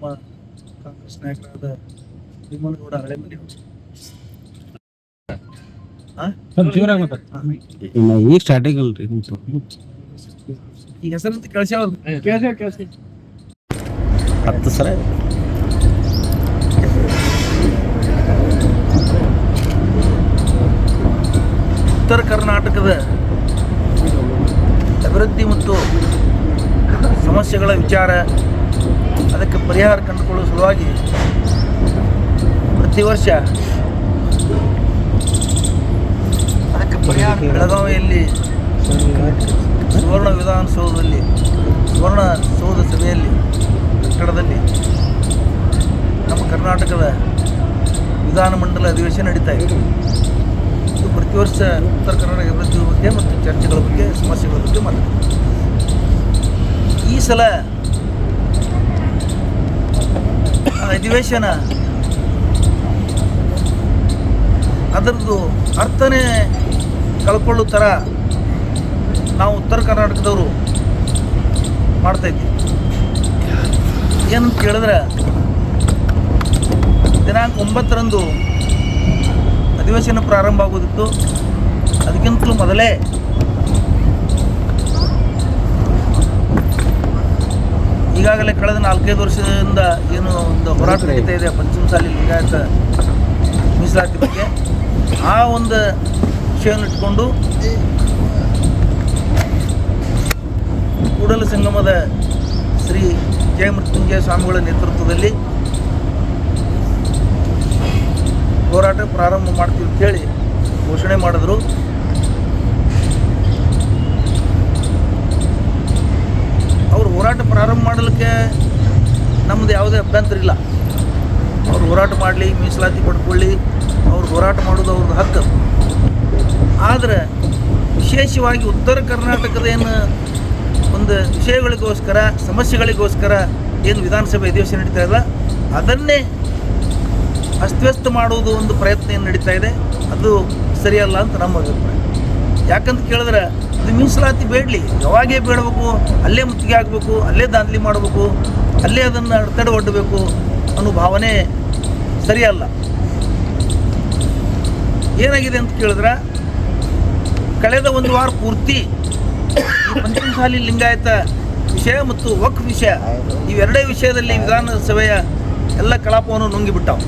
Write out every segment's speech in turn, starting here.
ನಮ್ಮ ಕಾಂಗ್ರೆಸ್ ನಾಯಕರಾದ ಭೀಮನಗೌಡ ಹಳೆಮನೆಯವರು ಮನೆ ಈಗ ಸ್ಟಾರ್ಟಿಂಗ್ ಅಲ್ರಿ ಈ ಹೆಸರಂತ ಕಳ್ಸ್ಯಾವ ಹತ್ತು ಸರ ಉತ್ತರ ಕರ್ನಾಟಕದ ಅಭಿವೃದ್ಧಿ ಮತ್ತು ಸಮಸ್ಯೆಗಳ ವಿಚಾರ ಅದಕ್ಕೆ ಪರಿಹಾರ ಕಂಡುಕೊಳ್ಳುವ ಸಲುವಾಗಿ ಪ್ರತಿ ವರ್ಷ ಅದಕ್ಕೆ ಪರಿಹಾರ ಬೆಳಗಾವಿಯಲ್ಲಿ ಸುವರ್ಣ ವಿಧಾನಸೌಧದಲ್ಲಿ, ಸುವರ್ಣ ಸೌಧ ಸಭೆಯಲ್ಲಿ, ಕಟ್ಟಡದಲ್ಲಿ ನಮ್ಮ ಕರ್ನಾಟಕದ ವಿಧಾನಮಂಡಲ ಅಧಿವೇಶನ ನಡೀತಾ ಇದೆ. ಇದು ಪ್ರತಿ ವರ್ಷ ಉತ್ತರ ಕರ್ನಾಟಕ ಅಭಿವೃದ್ಧಿ ಬಗ್ಗೆ ಮತ್ತು ಚರ್ಚೆಗಳ ಬಗ್ಗೆ, ಸಮಸ್ಯೆಗಳ ಬಗ್ಗೆ ಮಾತಾಡ್ತೀವಿ. ಈ ಸಲ ಆ ಅಧಿವೇಶನ ಅದರದ್ದು ಅರ್ಥನೇ ಕಳ್ಕೊಳ್ಳೋ ಥರ ನಾವು ಉತ್ತರ ಕರ್ನಾಟಕದವರು ಮಾಡ್ತಾ ಇದ್ವಿ ಏನಂತ ಕೇಳಿದ್ರೆ, ದಿನಾಂಕ ಒಂಬತ್ತರಂದು ಅಧಿವೇಶನ ಪ್ರಾರಂಭ ಆಗೋದಿತ್ತು ಅದಕ್ಕಿಂತಲೂ ಮೊದಲೇ ಈಗಾಗಲೇ ಕಳೆದ ನಾಲ್ಕೈದು ವರ್ಷದಿಂದ ಏನು ಒಂದು ಹೋರಾಟ ನಡೀತಾ ಇದೆ ಪಂಚಮಸಾಲಿ ಲಿಂಗಾಯತ ಮೀಸಲಾತಿ ಬಗ್ಗೆ ಆ ಒಂದು ವಿಷಯವನ್ನು ಇಟ್ಕೊಂಡು ಕೂಡಲ ಸಂಗಮದ ಶ್ರೀ ಜಯಮೃತ್ಯುಂಜಯ ಸ್ವಾಮಿಗಳ ನೇತೃತ್ವದಲ್ಲಿ ಹೋರಾಟ ಪ್ರಾರಂಭ ಮಾಡ್ತೀವಿ ಅಂತೇಳಿ ಘೋಷಣೆ ಮಾಡಿದ್ರು ಅವರು ಹೋರಾಟ ಪ್ರಾರಂಭ ಮಾಡಲಿಕ್ಕೆ ನಮ್ಮದು ಯಾವುದೇ ಅಭ್ಯಂತರ ಇಲ್ಲ. ಅವ್ರು ಹೋರಾಟ ಮಾಡಲಿ, ಮೀಸಲಾತಿ ಪಡ್ಕೊಳ್ಳಿ, ಅವ್ರು ಹೋರಾಟ ಮಾಡೋದು ಅವ್ರದ್ದು ಹಕ್ಕು. ಆದರೆ ವಿಶೇಷವಾಗಿ ಉತ್ತರ ಕರ್ನಾಟಕದ ಏನು ಒಂದು ವಿಷಯಗಳಿಗೋಸ್ಕರ, ಸಮಸ್ಯೆಗಳಿಗೋಸ್ಕರ ಏನು ವಿಧಾನಸಭೆ ಅಧಿವೇಶನ ನಡೀತಾ ಇಲ್ಲ, ಅದನ್ನೇ ಅಸ್ತವ್ಯಸ್ತ ಮಾಡುವುದು ಒಂದು ಪ್ರಯತ್ನ ಏನು ನಡೀತಾ ಇದೆ, ಅದು ಸರಿಯಲ್ಲ ಅಂತ ನಮ್ಮ ಅಭಿಪ್ರಾಯ. ಯಾಕಂತ ಕೇಳಿದ್ರೆ ಮೀಸಲಾತಿ ಬೇಡಲಿ. ಯಾವಾಗೇ ಬೇಡಬೇಕು, ಅಲ್ಲೇ ಮುತ್ತಿಗೆ ಆಗಬೇಕು ಅಲ್ಲೇ ದಾಂಧಲಿ ಮಾಡಬೇಕು, ಅಲ್ಲೇ ಅದನ್ನು ಅಡೆತಡೆ ಒಡ್ಡಬೇಕು ಅನ್ನೋ ಭಾವನೆ ಸರಿಯಲ್ಲ ಏನಾಗಿದೆ ಅಂತ ಕೇಳಿದ್ರೆ, ಕಳೆದ ಒಂದು ವಾರ ಪೂರ್ತಿ ಪಂಚಮಸಾಲಿ ಲಿಂಗಾಯತ ವಿಷಯ ಮತ್ತು ವಕ್ ವಿಷಯ, ಇವೆರಡೇ ವಿಷಯದಲ್ಲಿ ವಿಧಾನಸಭೆಯ ಎಲ್ಲ ಕಲಾಪವನ್ನು ನುಂಗಿಬಿಟ್ಟಾವು.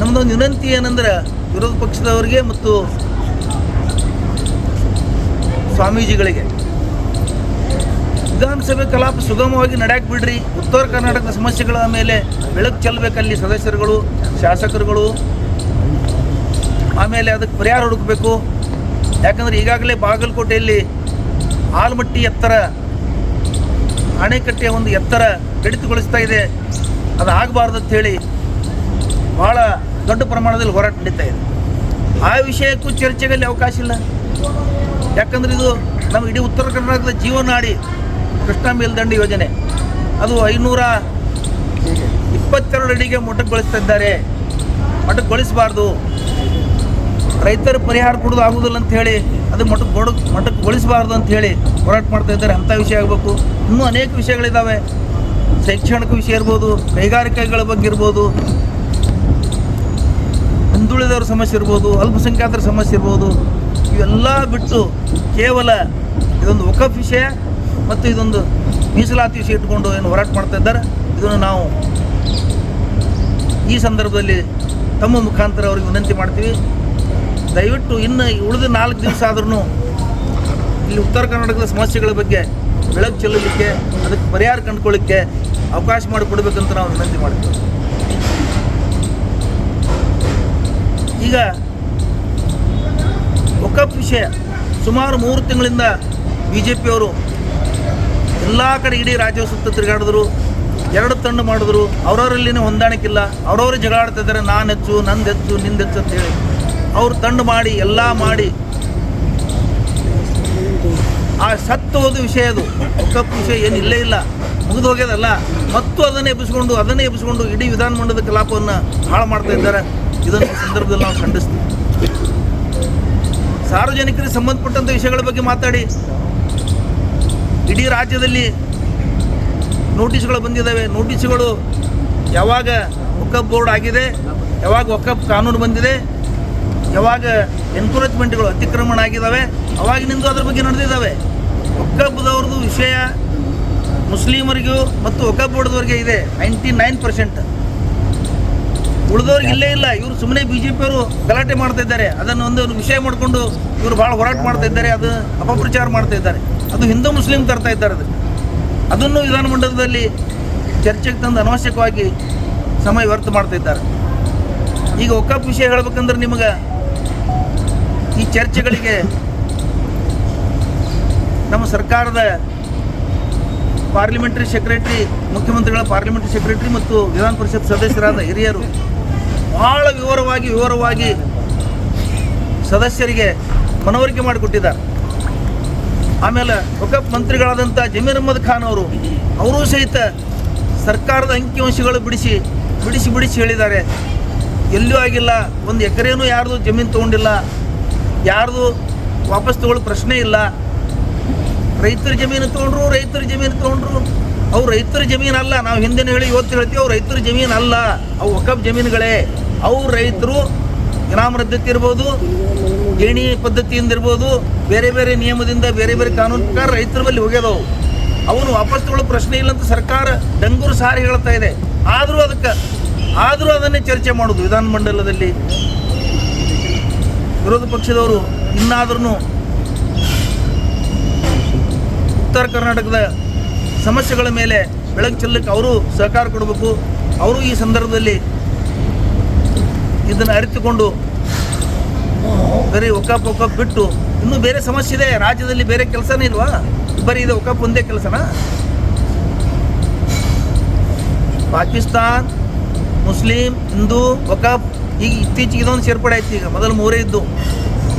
ನಮ್ಮದೊಂದು ವಿನಂತಿ ಏನಂದ್ರೆ ವಿರೋಧ ಪಕ್ಷದವರಿಗೆ ಮತ್ತು ಸ್ವಾಮೀಜಿಗಳಿಗೆ. ವಿಧಾನಸಭೆ ಕಲಾಪ ಸುಗಮವಾಗಿ ನಡೆಯಕ್ಕೆ ಬಿಡ್ರಿ ಉತ್ತರ ಕರ್ನಾಟಕದ ಸಮಸ್ಯೆಗಳ ಮೇಲೆ ಬೆಳಕು ಚೆಲ್ಲಬೇಕಲ್ಲಿ ಸದಸ್ಯರುಗಳು, ಶಾಸಕರುಗಳು. ಆಮೇಲೆ ಅದಕ್ಕೆ ಪರಿಹಾರ ಹುಡುಕಬೇಕು. ಯಾಕಂದರೆ ಈಗಾಗಲೇ ಬಾಗಲಕೋಟೆಯಲ್ಲಿ ಆಲ್ಮಟ್ಟಿ ಎತ್ತರ ಅಣೆಕಟ್ಟೆಯ ಒಂದು ಎತ್ತರ ಕಡಿತಗೊಳಿಸ್ತಾ ಇದೆ. ಅದು ಆಗಬಾರ್ದು ಅಂತೇಳಿ ಭಾಳ ದೊಡ್ಡ ಪ್ರಮಾಣದಲ್ಲಿ ಹೋರಾಟ ನಡೀತಾ ಇದೆ. ಆ ವಿಷಯಕ್ಕೂ ಚರ್ಚೆಗಲ್ಲಿ ಅವಕಾಶ ಇಲ್ಲ. ಯಾಕಂದ್ರೆ ಇದು ನಮ್ಮ ಇಡೀ ಉತ್ತರ ಕರ್ನಾಟಕದ ಜೀವನಾಡಿ ಕೃಷ್ಣ ಮೇಲ್ದಂಡೆ ಯೋಜನೆ. ಅದು ಐನೂರ ಇಪ್ಪತ್ತೆರಡು ಅಡಿಗೆ ಮೊಟಕುಗೊಳಿಸ್ತಾ ಇದ್ದಾರೆ. ಮೊಟಕುಗೊಳಿಸಬಾರ್ದು ರೈತರ ಪರಿಹಾರ ಕೊಡೋದು ಆಗುವುದಿಲ್ಲ ಅಂತ ಹೇಳಿ, ಅದು ಮಠಕ್ಕೆ ಗೊಡ ಮೊಟಕುಗೊಳಿಸಬಾರ್ದು ಅಂತ ಹೇಳಿ ಹೋರಾಟ ಮಾಡ್ತಾ ಇದ್ದಾರೆ. ಅಂಥ ವಿಷಯ ಆಗಬೇಕು. ಇನ್ನೂ ಅನೇಕ ವಿಷಯಗಳಿದ್ದಾವೆ ಶೈಕ್ಷಣಿಕ ವಿಷಯ ಇರ್ಬೋದು, ಕೈಗಾರಿಕೆಗಳ ಬಗ್ಗೆ ಇರ್ಬೋದು. ಹಿಂದುಳಿದವ್ರ ಸಮಸ್ಯೆ ಇರ್ಬೋದು, ಅಲ್ಪಸಂಖ್ಯಾತರ ಸಮಸ್ಯೆ ಇರ್ಬೋದು. ಇವೆಲ್ಲ ಬಿಟ್ಟು ಕೇವಲ ಇದೊಂದು ವಕಫ್ ವಿಷಯ ಮತ್ತು ಇದೊಂದು ಮೀಸಲಾತಿ ವಿಷಯ ಇಟ್ಕೊಂಡು ಏನು ಹೋರಾಟ ಮಾಡ್ತಾ ಇದ್ದಾರೆ. ಇದನ್ನು ನಾವು ಈ ಸಂದರ್ಭದಲ್ಲಿ ತಮ್ಮ ಮುಖಾಂತರ ಅವ್ರಿಗೆ ವಿನಂತಿ ಮಾಡ್ತೀವಿ. ದಯವಿಟ್ಟು ಇನ್ನು ಉಳಿದ ನಾಲ್ಕು ದಿವಸ ಆದ್ರೂ ಇಲ್ಲಿ ಉತ್ತರ ಕರ್ನಾಟಕದ ಸಮಸ್ಯೆಗಳ ಬಗ್ಗೆ ಬೆಳಕು ಚೆಲ್ಲಲಿಕ್ಕೆ, ಅದಕ್ಕೆ ಪರಿಹಾರ ಕಂಡುಕೊಳ್ಳಿಕ್ಕೆ ಅವಕಾಶ ಮಾಡಿಕೊಡ್ಬೇಕಂತ ನಾವು ವಿನಂತಿ ಮಾಡ್ತೀವಿ. ಈಗ ವಕಫ್ ವಿಷಯ. ಸುಮಾರು ಮೂರು ತಿಂಗಳಿಂದ ಬಿ ಜೆ ಪಿಯವರು ಎಲ್ಲ ಕಡೆ ಇಡೀ ರಾಜ್ಯ ಸುತ್ತ ತಿರುಗಾಡಿದ್ರು. ಎರಡು ತಂಡ ಮಾಡಿದ್ರು. ಅವ್ರವರಲ್ಲಿನೇ ಹೊಂದಾಣಿಕಿಲ್ಲ. ಅವ್ರವ್ರು ಜಗಳ ಆಡ್ತಾ ಇದ್ದಾರೆ. ನಾನು ಹೆಚ್ಚು, ನಂದು ಹೆಚ್ಚು, ನಿಂದು ಹೆಚ್ಚು ಅಂತೇಳಿ ಅವ್ರು ತಂಡ ಮಾಡಿ, ಎಲ್ಲ ಮಾಡಿ. ಆ ಸತ್ತು ಹೋದ ವಿಷಯ ಅದು. ಕಪ್ ವಿಷಯ ಏನು ಇಲ್ಲೇ ಇಲ್ಲ. ಮುಗಿದು ಹೋಗ್ಯದಲ್ಲ. ಮತ್ತು ಅದನ್ನೇ ಎಬ್ಬಿಸ್ಕೊಂಡು ಅದನ್ನೇ ಎಬ್ಬಿಸ್ಕೊಂಡು ಇಡೀ ವಿಧಾನಮಂಡಲದ ಕಲಾಪವನ್ನು ಹಾಳು ಮಾಡ್ತಾ ಇದ್ದಾರೆ. ಇದನ್ನು ಸಂದರ್ಭದಲ್ಲಿ ನಾವು ಖಂಡಿಸ್ತೀವಿ. ಸಾರ್ವಜನಿಕರಿಗೆ ಸಂಬಂಧಪಟ್ಟಂಥ ವಿಷಯಗಳ ಬಗ್ಗೆ ಮಾತಾಡಿ. ಇಡೀ ರಾಜ್ಯದಲ್ಲಿ ನೋಟಿಸ್ಗಳು ಬಂದಿದ್ದಾವೆ ನೋಟಿಸ್ಗಳು ಯಾವಾಗ ಒಕ್ಕಪ್ ಬೋರ್ಡ್ ಆಗಿದೆ, ಯಾವಾಗ ಒಕ್ಕಪ್ ಕಾನೂನು ಬಂದಿದೆ, ಯಾವಾಗ ಎನ್ಕರೇಜ್ಮೆಂಟ್ಗಳು ಅತಿಕ್ರಮಣ ಆಗಿದ್ದಾವೆ ಅವಾಗಿನಿಂದ ಅದ್ರ ಬಗ್ಗೆ ನಡೆದಿದ್ದಾವೆ ಒಕ್ಕಬ್ಬದವ್ರದ್ದು ವಿಷಯ ಮುಸ್ಲಿಮರಿಗೂ ಮತ್ತು ಒಕ್ಕಪ್ ಬೋರ್ಡ್ದವ್ರಿಗೆ ಇದೆ. Ninety nine percent. ಉಳಿದವ್ರಿಗೆ ಇಲ್ಲೇ ಇಲ್ಲ. ಇವರು ಸುಮ್ಮನೆ ಬಿ ಜೆ ಪಿಯವರು ಗಲಾಟೆ ಮಾಡ್ತಾ ಇದ್ದಾರೆ. ಅದನ್ನು ಒಂದು ವಿಷಯ ಮಾಡಿಕೊಂಡು ಇವರು ಭಾಳ ಹೋರಾಟ ಮಾಡ್ತಾ ಇದ್ದಾರೆ. ಅದು ಅಪಪ್ರಚಾರ ಮಾಡ್ತಾ ಇದ್ದಾರೆ. ಅದು ಹಿಂದೂ ಮುಸ್ಲಿಂ ತರ್ತಾ ಇದ್ದಾರೆ ಅದು. ಅದನ್ನು ವಿಧಾನಮಂಡಲದಲ್ಲಿ ಚರ್ಚೆಗೆ ತಂದು ಅನವಶ್ಯಕವಾಗಿ ಸಮಯ ವ್ಯರ್ಥ ಮಾಡ್ತಾ ಇದ್ದಾರೆ. ಈಗ ಒಕ್ಕಪ್ಪ ವಿಷಯ ಹೇಳ್ಬೇಕಂದ್ರೆ ನಿಮಗೆ ಈ ಚರ್ಚೆಗಳಿಗೆ ನಮ್ಮ ಸರ್ಕಾರದ ಪಾರ್ಲಿಮೆಂಟರಿ ಸೆಕ್ರೆಟರಿ ಮುಖ್ಯಮಂತ್ರಿಗಳ ಪಾರ್ಲಿಮೆಂಟರಿ ಸೆಕ್ರೆಟರಿ ಮತ್ತು ವಿಧಾನ ಪರಿಷತ್ ಸದಸ್ಯರಾದ ಹಿರಿಯರು ಬಹಳ ವಿವರವಾಗಿ ವಿವರವಾಗಿ ಸದಸ್ಯರಿಗೆ ಮನವರಿಕೆ ಮಾಡಿಕೊಟ್ಟಿದ್ದಾರೆ. ಆಮೇಲೆ ವಕಫ್ ಮಂತ್ರಿಗಳಾದಂಥ ಜಮೀರ್ ಅಹಮದ್ ಖಾನ್ ಅವರು, ಅವರೂ ಸಹಿತ ಸರ್ಕಾರದ ಅಂಕಿಅಂಶಗಳು ಬಿಡಿಸಿ ಬಿಡಿಸಿ ಬಿಡಿಸಿ ಹೇಳಿದ್ದಾರೆ. ಎಲ್ಲೂ ಆಗಿಲ್ಲ, ಒಂದು ಎಕರೆನೂ ಯಾರ್ದು ಜಮೀನು ತೊಗೊಂಡಿಲ್ಲ, ಯಾರ್ದು ವಾಪಸ್ ತಗೊಳ್ಳೋ ಪ್ರಶ್ನೆ ಇಲ್ಲ. ರೈತರ ಜಮೀನು ತೊಗೊಂಡ್ರು, ರೈತರ ಜಮೀನು ತೊಗೊಂಡ್ರು. ಅವು ರೈತರ ಜಮೀನು ಅಲ್ಲ ನಾವು ಹಿಂದಿನ ಹೇಳಿ ಇವತ್ತು ಹೇಳ್ತೀವಿ, ಅವು ರೈತರ ಜಮೀನು ಅಲ್ಲ ಅವು ಒಕಪ್ ಜಮೀನುಗಳೇ. ಅವು ರೈತರು ಗ್ರಾಮ ರದ್ದತಿ ಇರ್ಬೋದು, ಗೇಣಿ ಪದ್ಧತಿಯಿಂದ ಇರ್ಬೋದು, ಬೇರೆ ಬೇರೆ ನಿಯಮದಿಂದ ಬೇರೆ ಬೇರೆ ಕಾನೂನು ಪ್ರಕಾರ ರೈತರ ಬಳಿ ಹೋಗ್ಯದವು. ಅವನು ವಾಪಸ್ ತಗೊಳ್ಳೋ ಪ್ರಶ್ನೆ ಇಲ್ಲ ಅಂತ ಸರ್ಕಾರ ಡಂಗೂರು ಸಾರಿ ಹೇಳ್ತಾ ಇದೆ. ಆದರೂ ಅದಕ್ಕೆ, ಆದರೂ ಅದನ್ನೇ ಚರ್ಚೆ ಮಾಡೋದು ವಿಧಾನಮಂಡಲದಲ್ಲಿ ವಿರೋಧ ಪಕ್ಷದವರು ಇನ್ನಾದ್ರೂ ಉತ್ತರ ಕರ್ನಾಟಕದ ಸಮಸ್ಯೆಗಳ ಮೇಲೆ ಬೆಳಕು ಚೆಲ್ಲಕ್ಕೆ ಅವರು ಸಹಕಾರ ಕೊಡಬೇಕು. ಅವರು ಈ ಸಂದರ್ಭದಲ್ಲಿ ಇದನ್ನು ಅರಿತುಕೊಂಡು, ಬರೀ ಒಕ್ಕಪ್ ಒಕ್ಕಪ್ ಬಿಟ್ಟು, ಇನ್ನೂ ಬೇರೆ ಸಮಸ್ಯೆ ಇದೆ, ರಾಜ್ಯದಲ್ಲಿ ಬೇರೆ ಕೆಲಸನೇ ಇಲ್ವಾ? ಬರೀ ಇದು ಒಕ್ಕಪ್ ಒಂದೇ ಕೆಲಸನ? ಪಾಕಿಸ್ತಾನ್, ಮುಸ್ಲಿಂ, ಹಿಂದೂ ವಕಫ್ ಈಗ ಇತ್ತೀಚೆಗೆ ಇದೊಂದು ಸೇರ್ಪಡೆ ಆಯ್ತು ಈಗ, ಮೊದಲು ಮೂರೇ ಇದ್ದು,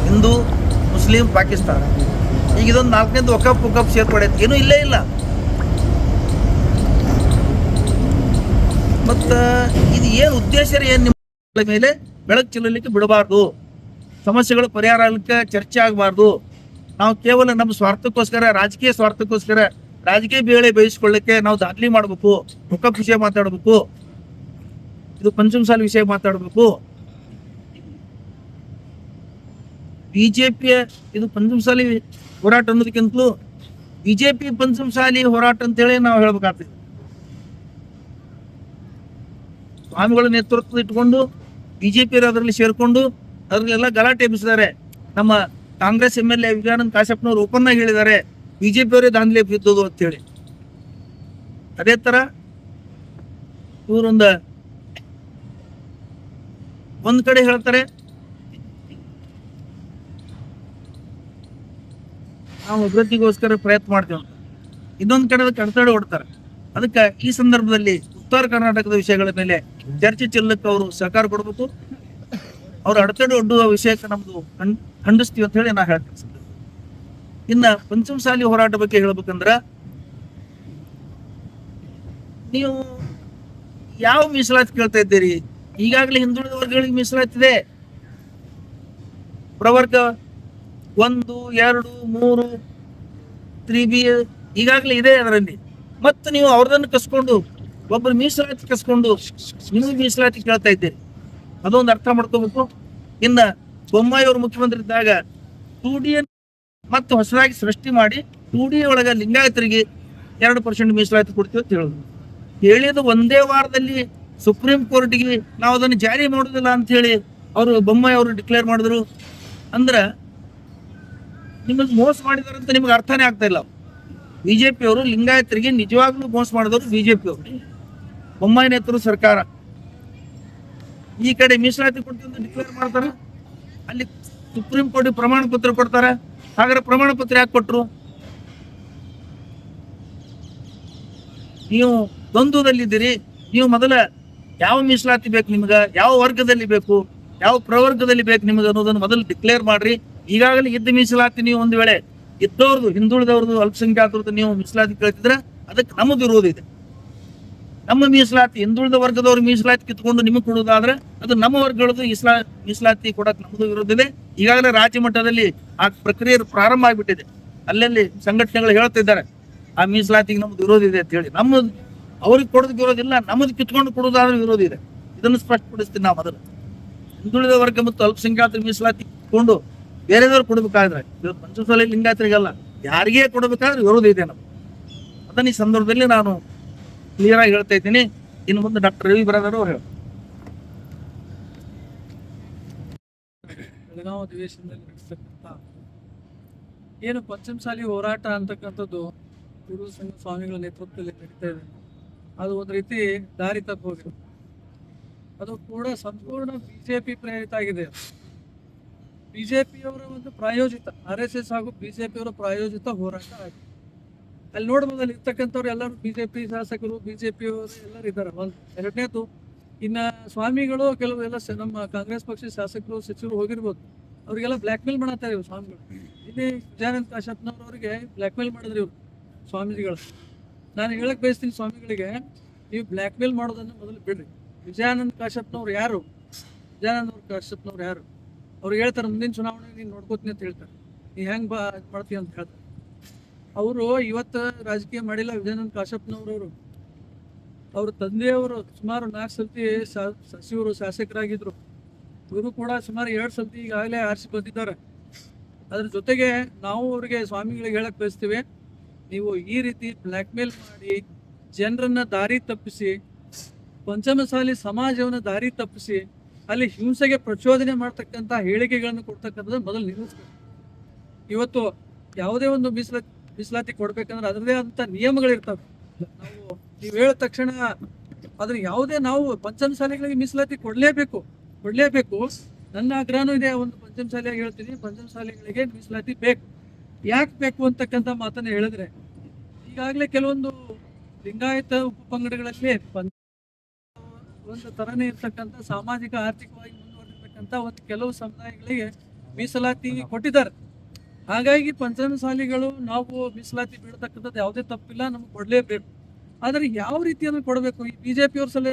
ಹಿಂದೂ, ಮುಸ್ಲಿಂ, ಪಾಕಿಸ್ತಾನ. ಈಗ ಇದೊಂದು ನಾಲ್ಕನೇದು ವಕಫ್ ವಕಫ್ ಸೇರ್ಪಡೆ ಆಯ್ತು, ಏನೂ ಇಲ್ಲೇ ಇಲ್ಲ. ಮತ್ತು ಇದು ಏನು ಉದ್ದೇಶ ಏನು ಮೇಲೆ ಬೆಳಕು ಚೆಲ್ಲಲಿಕ್ಕೆ ಬಿಡಬಾರ್ದು. ಸಮಸ್ಯೆಗಳು ಪರಿಹಾರ ಆಗಲಿಕ್ಕೆ ಚರ್ಚೆ ಆಗಬಾರ್ದು. ನಾವು ಕೇವಲ ನಮ್ಮ ಸ್ವಾರ್ಥಕ್ಕೋಸ್ಕರ, ರಾಜಕೀಯ ಸ್ವಾರ್ಥಕ್ಕೋಸ್ಕರ, ರಾಜಕೀಯ ಬೇಳೆ ಬೇಯಿಸ್ಕೊಳ್ಳಿಕ್ಕೆ ನಾವು ದಾಖಲೆ ಮಾಡಬೇಕು ಮುಖಕ್ಕೆ ವಿಷಯ ಮಾತಾಡಬೇಕು, ಇದು ಪಂಚಮಸಾಲಿ ವಿಷಯ ಮಾತಾಡಬೇಕು. ಬಿಜೆಪಿಯ ಇದು ಪಂಚಮಸಾಲಿ ಹೋರಾಟ ಅನ್ನೋದಕ್ಕಿಂತಲೂ ಬಿಜೆಪಿ ಪಂಚಮಸಾಲಿ ಹೋರಾಟ ಅಂತೇಳಿ ನಾವು ಹೇಳ್ಬೇಕಾಗ್ತದೆ. ಸ್ವಾಮಿಗಳ ನೇತೃತ್ವ ಇಟ್ಕೊಂಡು ಬಿಜೆಪಿ ಅದರಲ್ಲಿ ಸೇರ್ಕೊಂಡು ಅದರಲ್ಲೆಲ್ಲ ಗಲಾಟೆ ಎಬ್ಬಿಸಿದ್ದಾರೆ. ನಮ್ಮ Congress M L A Vivekananda ಕಾಶ್ಯಪ್ನವ್ರು open ಆಗಿ ಹೇಳಿದ್ದಾರೆ. ಬಿಜೆಪಿ ಅವರೇ ದಾಂಧಲೆ ಅಂತ ಅಂತೇಳಿ. ಅದೇ ತರ ಇವರೊಂದು ಒಂದ್ ಕಡೆ ಹೇಳ್ತಾರೆ, ನಾವು ಅಭಿವೃದ್ಧಿಗೋಸ್ಕರ ಪ್ರಯತ್ನ ಮಾಡ್ತೇವೆ ಅಂತ. ಇನ್ನೊಂದು ಕಡೆ ಅದಕ್ಕೆ ಅಡೆತಡೆ ಹೊಡ್ತಾರೆ. ಅದಕ್ಕೆ ಈ ಸಂದರ್ಭದಲ್ಲಿ ಉತ್ತರ ಕರ್ನಾಟಕದ ವಿಷಯಗಳ ಮೇಲೆ ಚರ್ಚೆ ಚೆಲ್ಲಕ್ಕೆ ಅವರು ಸಹಕಾರ ಕೊಡಬೇಕು. ಅವ್ರ ಅಡಚಣೆ ಒಡ್ಡುವ ವಿಷಯಕ್ಕೆ ನಮ್ದು ಖಂಡ್, ಖಂಡಿಸ್ತೀವಿ ಅಂತ ಹೇಳಿ ನಾ ಹೇಳ್ತೀನಿ. ಇನ್ನ ಪಂಚಮಸಾಲಿ ಹೋರಾಟ ಬಗ್ಗೆ ಹೇಳ್ಬೇಕಂದ್ರ ನೀವು ಯಾವ ಮೀಸಲಾತಿ ಕೇಳ್ತಾ ಇದ್ದೀರಿ? ಈಗಾಗಲೇ ಹಿಂದುಳಿದ ವರ್ಗಗಳಿಗೆ ಮೀಸಲಾತಿದೆ ಪ್ರವರ್ಗ ಒಂದು, ಎರಡು, ಮೂರು, ತ್ರೀ ಬಿ, ಈಗಾಗಲೇ ಇದೆ ಅದರಲ್ಲಿ. ಮತ್ತು ನೀವು ಅವ್ರದನ್ನು ಕಸ್ಕೊಂಡು ಒಬ್ಬರು ಮೀಸಲಾತಿ ಕಸ್ಕೊಂಡು ನಿಮಗೆ ಮೀಸಲಾತಿ ಕೇಳ್ತಾ ಇದ್ದೀರಿ. ಅದೊಂದು ಅರ್ಥ ಮಾಡ್ಕೋಬೇಕು. ಇನ್ನ ಬೊಮ್ಮಾಯಿ ಅವರು ಮುಖ್ಯಮಂತ್ರಿ ಇದ್ದಾಗ ಟು ಡಿ ಮತ್ತೆ ಹೊಸದಾಗಿ ಸೃಷ್ಟಿ ಮಾಡಿ ಟು ಡಿ ಒಳಗೆ ಲಿಂಗಾಯತರಿಗೆ ಎರಡು ಪರ್ಸೆಂಟ್ ಮೀಸಲಾತಿ ಕೊಡ್ತೀವಿ ಅಂತ ಹೇಳಿದ್ರು. ಹೇಳಿದ ಒಂದೇ ವಾರದಲ್ಲಿ ಸುಪ್ರೀಂ ಕೋರ್ಟ್ಗೆ ನಾವು ಅದನ್ನು ಜಾರಿ ಮಾಡೋದಿಲ್ಲ ಅಂತ ಹೇಳಿ ಅವರು ಬೊಮ್ಮಾಯಿ ಅವರು ಡಿಕ್ಲೇರ್ ಮಾಡಿದ್ರು. ಅಂದ್ರೆ ನಿಮಗೆ ಮೋಸ ಮಾಡಿದಾರೆ ಅಂತ ನಿಮಗೆ ಅರ್ಥನೇ ಆಗ್ತಾ ಇಲ್ಲ. ಬಿಜೆಪಿ ಅವರು ಲಿಂಗಾಯತರಿಗೆ ನಿಜವಾಗ್ಲೂ ಮೋಸ ಮಾಡಿದವರು ಬಿಜೆಪಿ ಬೊಮ್ಮಾಯಿ ನೇತೃತ್ವ ಸರ್ಕಾರ. ಈ ಕಡೆ ಮೀಸಲಾತಿ ಕೊಡ್ತೀವಿ ಅಂತ ಡಿಕ್ಲೇರ್ ಮಾಡ್ತಾರೆ. ಅಲ್ಲಿ ಸುಪ್ರೀಂ ಕೋರ್ಟ್ ಪ್ರಮಾಣ ಪತ್ರ ಕೊಡ್ತಾರೆ. ಹಾಗಾದ್ರೆ ಪ್ರಮಾಣ ಪತ್ರ ಯಾಕೆ ಕೊಟ್ರು? ನೀವು ದ್ವಂದ್ವದಲ್ಲಿದ್ದೀರಿ. ನೀವು ಮೊದಲ ಯಾವ ಮೀಸಲಾತಿ ಬೇಕು ನಿಮ್ಗೆ? ಯಾವ ವರ್ಗದಲ್ಲಿ ಬೇಕು? ಯಾವ ಪ್ರವರ್ಗದಲ್ಲಿ ಬೇಕು ನಿಮಗೆ ಅನ್ನೋದನ್ನು ಮೊದಲು ಡಿಕ್ಲೇರ್ ಮಾಡ್ರಿ. ಈಗಾಗಲೇ ಇದ್ದ ಮೀಸಲಾತಿ ನೀವು ಒಂದು ವೇಳೆ ಇದ್ದವ್ರದ್ದು, ಹಿಂದುಳಿದವ್ರದ್ದು, ಅಲ್ಪಸಂಖ್ಯಾತರದ್ದು ನೀವು ಮೀಸಲಾತಿ ಕೇಳ್ತಿದ್ರೆ ಅದಕ್ಕೆ ನಮ್ಮದು ವಿರೋಧ ನಮ್ಮ ಮೀಸಲಾತಿ, ಹಿಂದುಳಿದ ವರ್ಗದವ್ರ ಮೀಸಲಾತಿ ಕಿತ್ಕೊಂಡು ನಿಮಗೆ ಕೊಡೋದಾದ್ರೆ ಅದು ನಮ್ಮ ವರ್ಗಗಳದ್ದು ಇಸ್ಲಾ, ಮೀಸಲಾತಿ ಕೊಡಕ್ಕೆ ನಮ್ಮದು ವಿರೋಧ ಇದೆ. ಈಗಾಗಲೇ ರಾಜ್ಯ ಮಟ್ಟದಲ್ಲಿ ಆ ಪ್ರಕ್ರಿಯೆ ಪ್ರಾರಂಭ ಆಗಿಬಿಟ್ಟಿದೆ. ಅಲ್ಲಲ್ಲಿ ಸಂಘಟನೆಗಳು ಹೇಳ್ತಿದ್ದಾರೆ, ಆ ಮೀಸಲಾತಿಗೆ ನಮ್ದು ವಿರೋಧ ಇದೆ ಅಂತ ಹೇಳಿ. ನಮ್ಮದು ಅವ್ರಿಗೆ ಕೊಡೋದಕ್ಕೆ ವಿರೋಧ ನಮ್ಮದು ಕಿತ್ಕೊಂಡು ಕೊಡೋದಾದ್ರೆ ವಿರೋಧ ಇದೆ. ಇದನ್ನು ಸ್ಪಷ್ಟಪಡಿಸ್ತೀನಿ ನಾವು ಮೊದಲು. ಹಿಂದುಳಿದ ವರ್ಗ ಮತ್ತು ಅಲ್ಪಸಂಖ್ಯಾತರ ಮೀಸಲಾತಿ ಕಿತ್ಕೊಂಡು ಬೇರೆದವ್ರು ಕೊಡಬೇಕಾದ್ರೆ ಇವತ್ತು ಪಂಚಸಾಲಿ ಲಿಂಗಾಯತರಿಗಲ್ಲ ಯಾರಿಗೇ ಕೊಡಬೇಕಾದ್ರೆ ವಿರೋಧ ಇದೆ ನಮ್ಗೆ ಅದನ್ನ ಈ ಸಂದರ್ಭದಲ್ಲಿ ನಾನು ಕ್ಲಿಯರ್ ಆಗಿ ಹೇಳ್ತಾ ಇದ್ದೀನಿ. ಇನ್ನು ಮುಂದೆ ಡಾಕ್ಟರ್ ರವಿ ಬರೋದಾರು ಹೇಳ. ಬೆಳಗಾವಿ ಅಧಿವೇಶನದಲ್ಲಿ ಏನು ಪಂಚಮಸಾಲಿ ಹೋರಾಟ ಅಂತಕ್ಕಂಥದ್ದು ಗುರು ಸಂಘ ಸ್ವಾಮಿಗಳ ನೇತೃತ್ವದಲ್ಲಿ ನಡೀತಾ ಇದೆ. ಅದು ಒಂದು ರೀತಿ ದಾರಿ ತಪ್ಪೋಗಿದೆ ಅದು ಕೂಡ ಸಂಪೂರ್ಣ ಬಿಜೆಪಿ ಪ್ರೇರಿತ ಆಗಿದೆ. ಬಿಜೆಪಿಯವರ ಒಂದು ಪ್ರಾಯೋಜಿತ, ಆರ್ ಎಸ್ ಎಸ್ ಹಾಗೂ ಬಿಜೆಪಿಯವರ ಪ್ರಾಯೋಜಿತ ಹೋರಾಟ ಆಗಿದೆ. ಅಲ್ಲಿ ನೋಡ್ಬೋದು ಅಲ್ಲಿ ಇರ್ತಕ್ಕಂಥವ್ರು ಎಲ್ಲರೂ ಬಿಜೆಪಿ ಶಾಸಕರು, ಬಿಜೆಪಿಯವರು ಎಲ್ಲರೂ ಇದ್ದಾರೆ. ಒಂದು ಎರಡನೇದು, ಇನ್ನ ಸ್ವಾಮಿಗಳು ಕೆಲವು ಎಲ್ಲ ನಮ್ಮ ಕಾಂಗ್ರೆಸ್ ಪಕ್ಷದ ಶಾಸಕರು, ಸಚಿವರು ಹೋಗಿರ್ಬೋದು. ಅವರಿಗೆಲ್ಲ ಬ್ಲ್ಯಾಕ್ ಮೇಲ್ ಮಾಡತ್ತಾರೆ ಇವ್ರು ಸ್ವಾಮಿಗಳು. ಇಲ್ಲಿ ವಿಜಯಾನಂದ ಕಾಶಪ್ಪನವ್ರವರಿಗೆ ಬ್ಲ್ಯಾಕ್ ಮೇಲ್ ಮಾಡಿದ್ರು ಇವರು ಸ್ವಾಮೀಜಿಗಳು. ನಾನು ಹೇಳಕ್ಕೆ ಬಯಸ್ತೀನಿ ಸ್ವಾಮಿಗಳಿಗೆ, ನೀವು ಬ್ಲ್ಯಾಕ್ ಮೇಲ್ ಮಾಡೋದನ್ನ ಮೊದಲು ಬಿಡ್ರಿ. ವಿಜಯಾನಂದ ಕಾಶಪ್ಪನವ್ರು ಯಾರು? ವಿಜಯಾನಂದ ಅವ್ರ ಕಾಶಪ್ಪನವ್ರು ಯಾರು? ಅವ್ರು ಹೇಳ್ತಾರೆ, ಮುಂದಿನ ಚುನಾವಣೆ ನೀನು ನೋಡ್ಕೋತೀನಿ ಅಂತ ಹೇಳ್ತಾರೆ. ನೀ ಹೆಂಗೆ ಬಾ ಮಾಡ್ತೀವಿ ಅಂತ ಹೇಳ್ತಾರೆ. ಅವರು ಇವತ್ತು ರಾಜಕೀಯ ಮಾಡಿಲ್ಲ ವಿಜಯನಂದ ಕಾಶಪ್ಪನವ್ರವರು ಅವ್ರ ತಂದೆಯವರು ಸುಮಾರು ನಾಲ್ಕು ಸತಿ ಸಚಿವರು ಶಾಸಕರಾಗಿದ್ದರು ಇವರು ಕೂಡ ಸುಮಾರು ಎರಡು ಸತಿ ಈಗಾಗಲೇ ಆರಿಸಿ ಬಂದಿದ್ದಾರೆ. ಅದ್ರ ಜೊತೆಗೆ ನಾವು ಅವರಿಗೆ ಸ್ವಾಮಿಗಳಿಗೆ ಹೇಳಕ್ ಬಯಸ್ತೀವಿ, ನೀವು ಈ ರೀತಿ ಬ್ಲ್ಯಾಕ್ ಮೇಲ್ ಮಾಡಿ ಜನರನ್ನ ದಾರಿ ತಪ್ಪಿಸಿ, ಪಂಚಮಸಾಲಿ ಸಮಾಜವನ್ನು ದಾರಿ ತಪ್ಪಿಸಿ, ಅಲ್ಲಿ ಹಿಂಸೆಗೆ ಪ್ರಚೋದನೆ ಮಾಡ್ತಕ್ಕಂಥ ಹೇಳಿಕೆಗಳನ್ನು ಕೊಡ್ತಕ್ಕಂಥದ್ದು ಮೊದಲು ನಿಲ್ಲಿಸ್ಬೇಕು. ಇವತ್ತು ಯಾವುದೇ ಒಂದು ಮೀಸಲಾತಿ ಮೀಸಲಾತಿ ಕೊಡ್ಬೇಕಂದ್ರೆ ಅದರದೇ ಆದಂಥ ನಿಯಮಗಳಿರ್ತವೆ. ನಾವು ನೀವು ಹೇಳಿದ ತಕ್ಷಣ ಅದನ್ನ ಯಾವುದೇ ನಾವು ಪಂಚಮಸಾಲಿಗಳಿಗೆ ಮೀಸಲಾತಿ ಕೊಡಲೇಬೇಕು ಕೊಡಲೇಬೇಕು. ನನ್ನ ಆಗ್ರಹನೂ ಇದೆ ಒಂದು ಪಂಚಮಸಾಲಿಯಾಗಿ ಹೇಳ್ತೀನಿ ಪಂಚಮಸಾಲಿಗಳಿಗೆ ಮೀಸಲಾತಿ ಬೇಕು. ಯಾಕೆ ಬೇಕು ಅಂತಕ್ಕಂಥ ಮಾತನ್ನ ಹೇಳಿದ್ರೆ, ಈಗಾಗಲೇ ಕೆಲವೊಂದು ಲಿಂಗಾಯತ ಉಪಪಂಗಡಗಳಲ್ಲಿ ಪಂಗಡಗಳಲ್ಲಿ ಒಂದು ತರನೇ ಇರ್ತಕ್ಕಂಥ ಸಾಮಾಜಿಕ, ಆರ್ಥಿಕವಾಗಿ ಮುಂದುವರಿರ್ತಕ್ಕಂಥ ಒಂದು ಕೆಲವು ಸಮುದಾಯಗಳಿಗೆ ಮೀಸಲಾತಿ ಕೊಟ್ಟಿದ್ದಾರೆ. ಹಾಗಾಗಿ ಪಂಚಮಸಾಲಿಗಳು ನಾವು ಮೀಸಲಾತಿ ಬೀಳ್ತಕ್ಕಂಥದ್ದು ಯಾವುದೇ ತಪ್ಪಿಲ್ಲ, ನಮ್ಗೆ ಕೊಡಲೇಬೇಕು. ಆದರೆ ಯಾವ ರೀತಿಯನ್ನು ಕೊಡಬೇಕು? ಈ ಬಿ ಜೆ ಪಿಯವ್ರ ಸಲ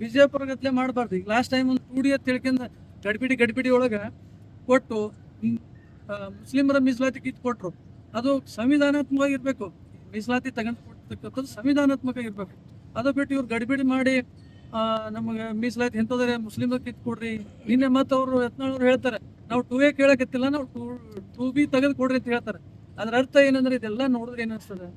ಬಿ ಜೆ ಪಿ ಗತ್ಲೆ ಮಾಡಬಾರ್ದು. ಈಗ ಲಾಸ್ಟ್ ಟೈಮ್ ಒಂದು ಟೂ ಅಂತ ತಿಳ್ಕೊಂಡು ಗಡಿಬಿಡಿ ಗಡಿಬಿಡಿ ಒಳಗೆ ಕೊಟ್ಟು ಮುಸ್ಲಿಮರ ಮೀಸಲಾತಿ ಕಿತ್ತು ಕೊಟ್ಟರು ಅದು ಸಂವಿಧಾನಾತ್ಮಕವಾಗಿ ಇರಬೇಕು ಮೀಸಲಾತಿ ತಗೊಂಡು ಕೊಡ್ತಕ್ಕಂಥದ್ದು ಸಂವಿಧಾನಾತ್ಮಕ ಇರಬೇಕು ಅದು ಬಿಟ್ಟು ಇವ್ರು ಗಡಿಬಿಡಿ ಮಾಡಿ ನಮಗೆ ಮೀಸಲಾತಿ ಎಂಥದ್ರೆ ಮುಸ್ಲಿಮರ ಕಿತ್ತು ಕೊಡ್ರಿ. ನಿನ್ನೆ ಮತ್ತು ಅವರು ಯತ್ನಾಳ್ ಹೇಳ್ತಾರೆ ನಾವು ಟೂ ಏ ಕೇಳಕತ್ತಿಲ್ಲ, ನಾವು ಟೂ ಟೂ ಬಿ ತೆಗೆದು ಕೊಡ್ರಿ ಅಂತ ಹೇಳ್ತಾರೆ. ಅದ್ರ ಅರ್ಥ ಏನಂದ್ರೆ ಇದೆಲ್ಲ ನೋಡಿದ್ರೆ ಏನಿಸ್ತದೆ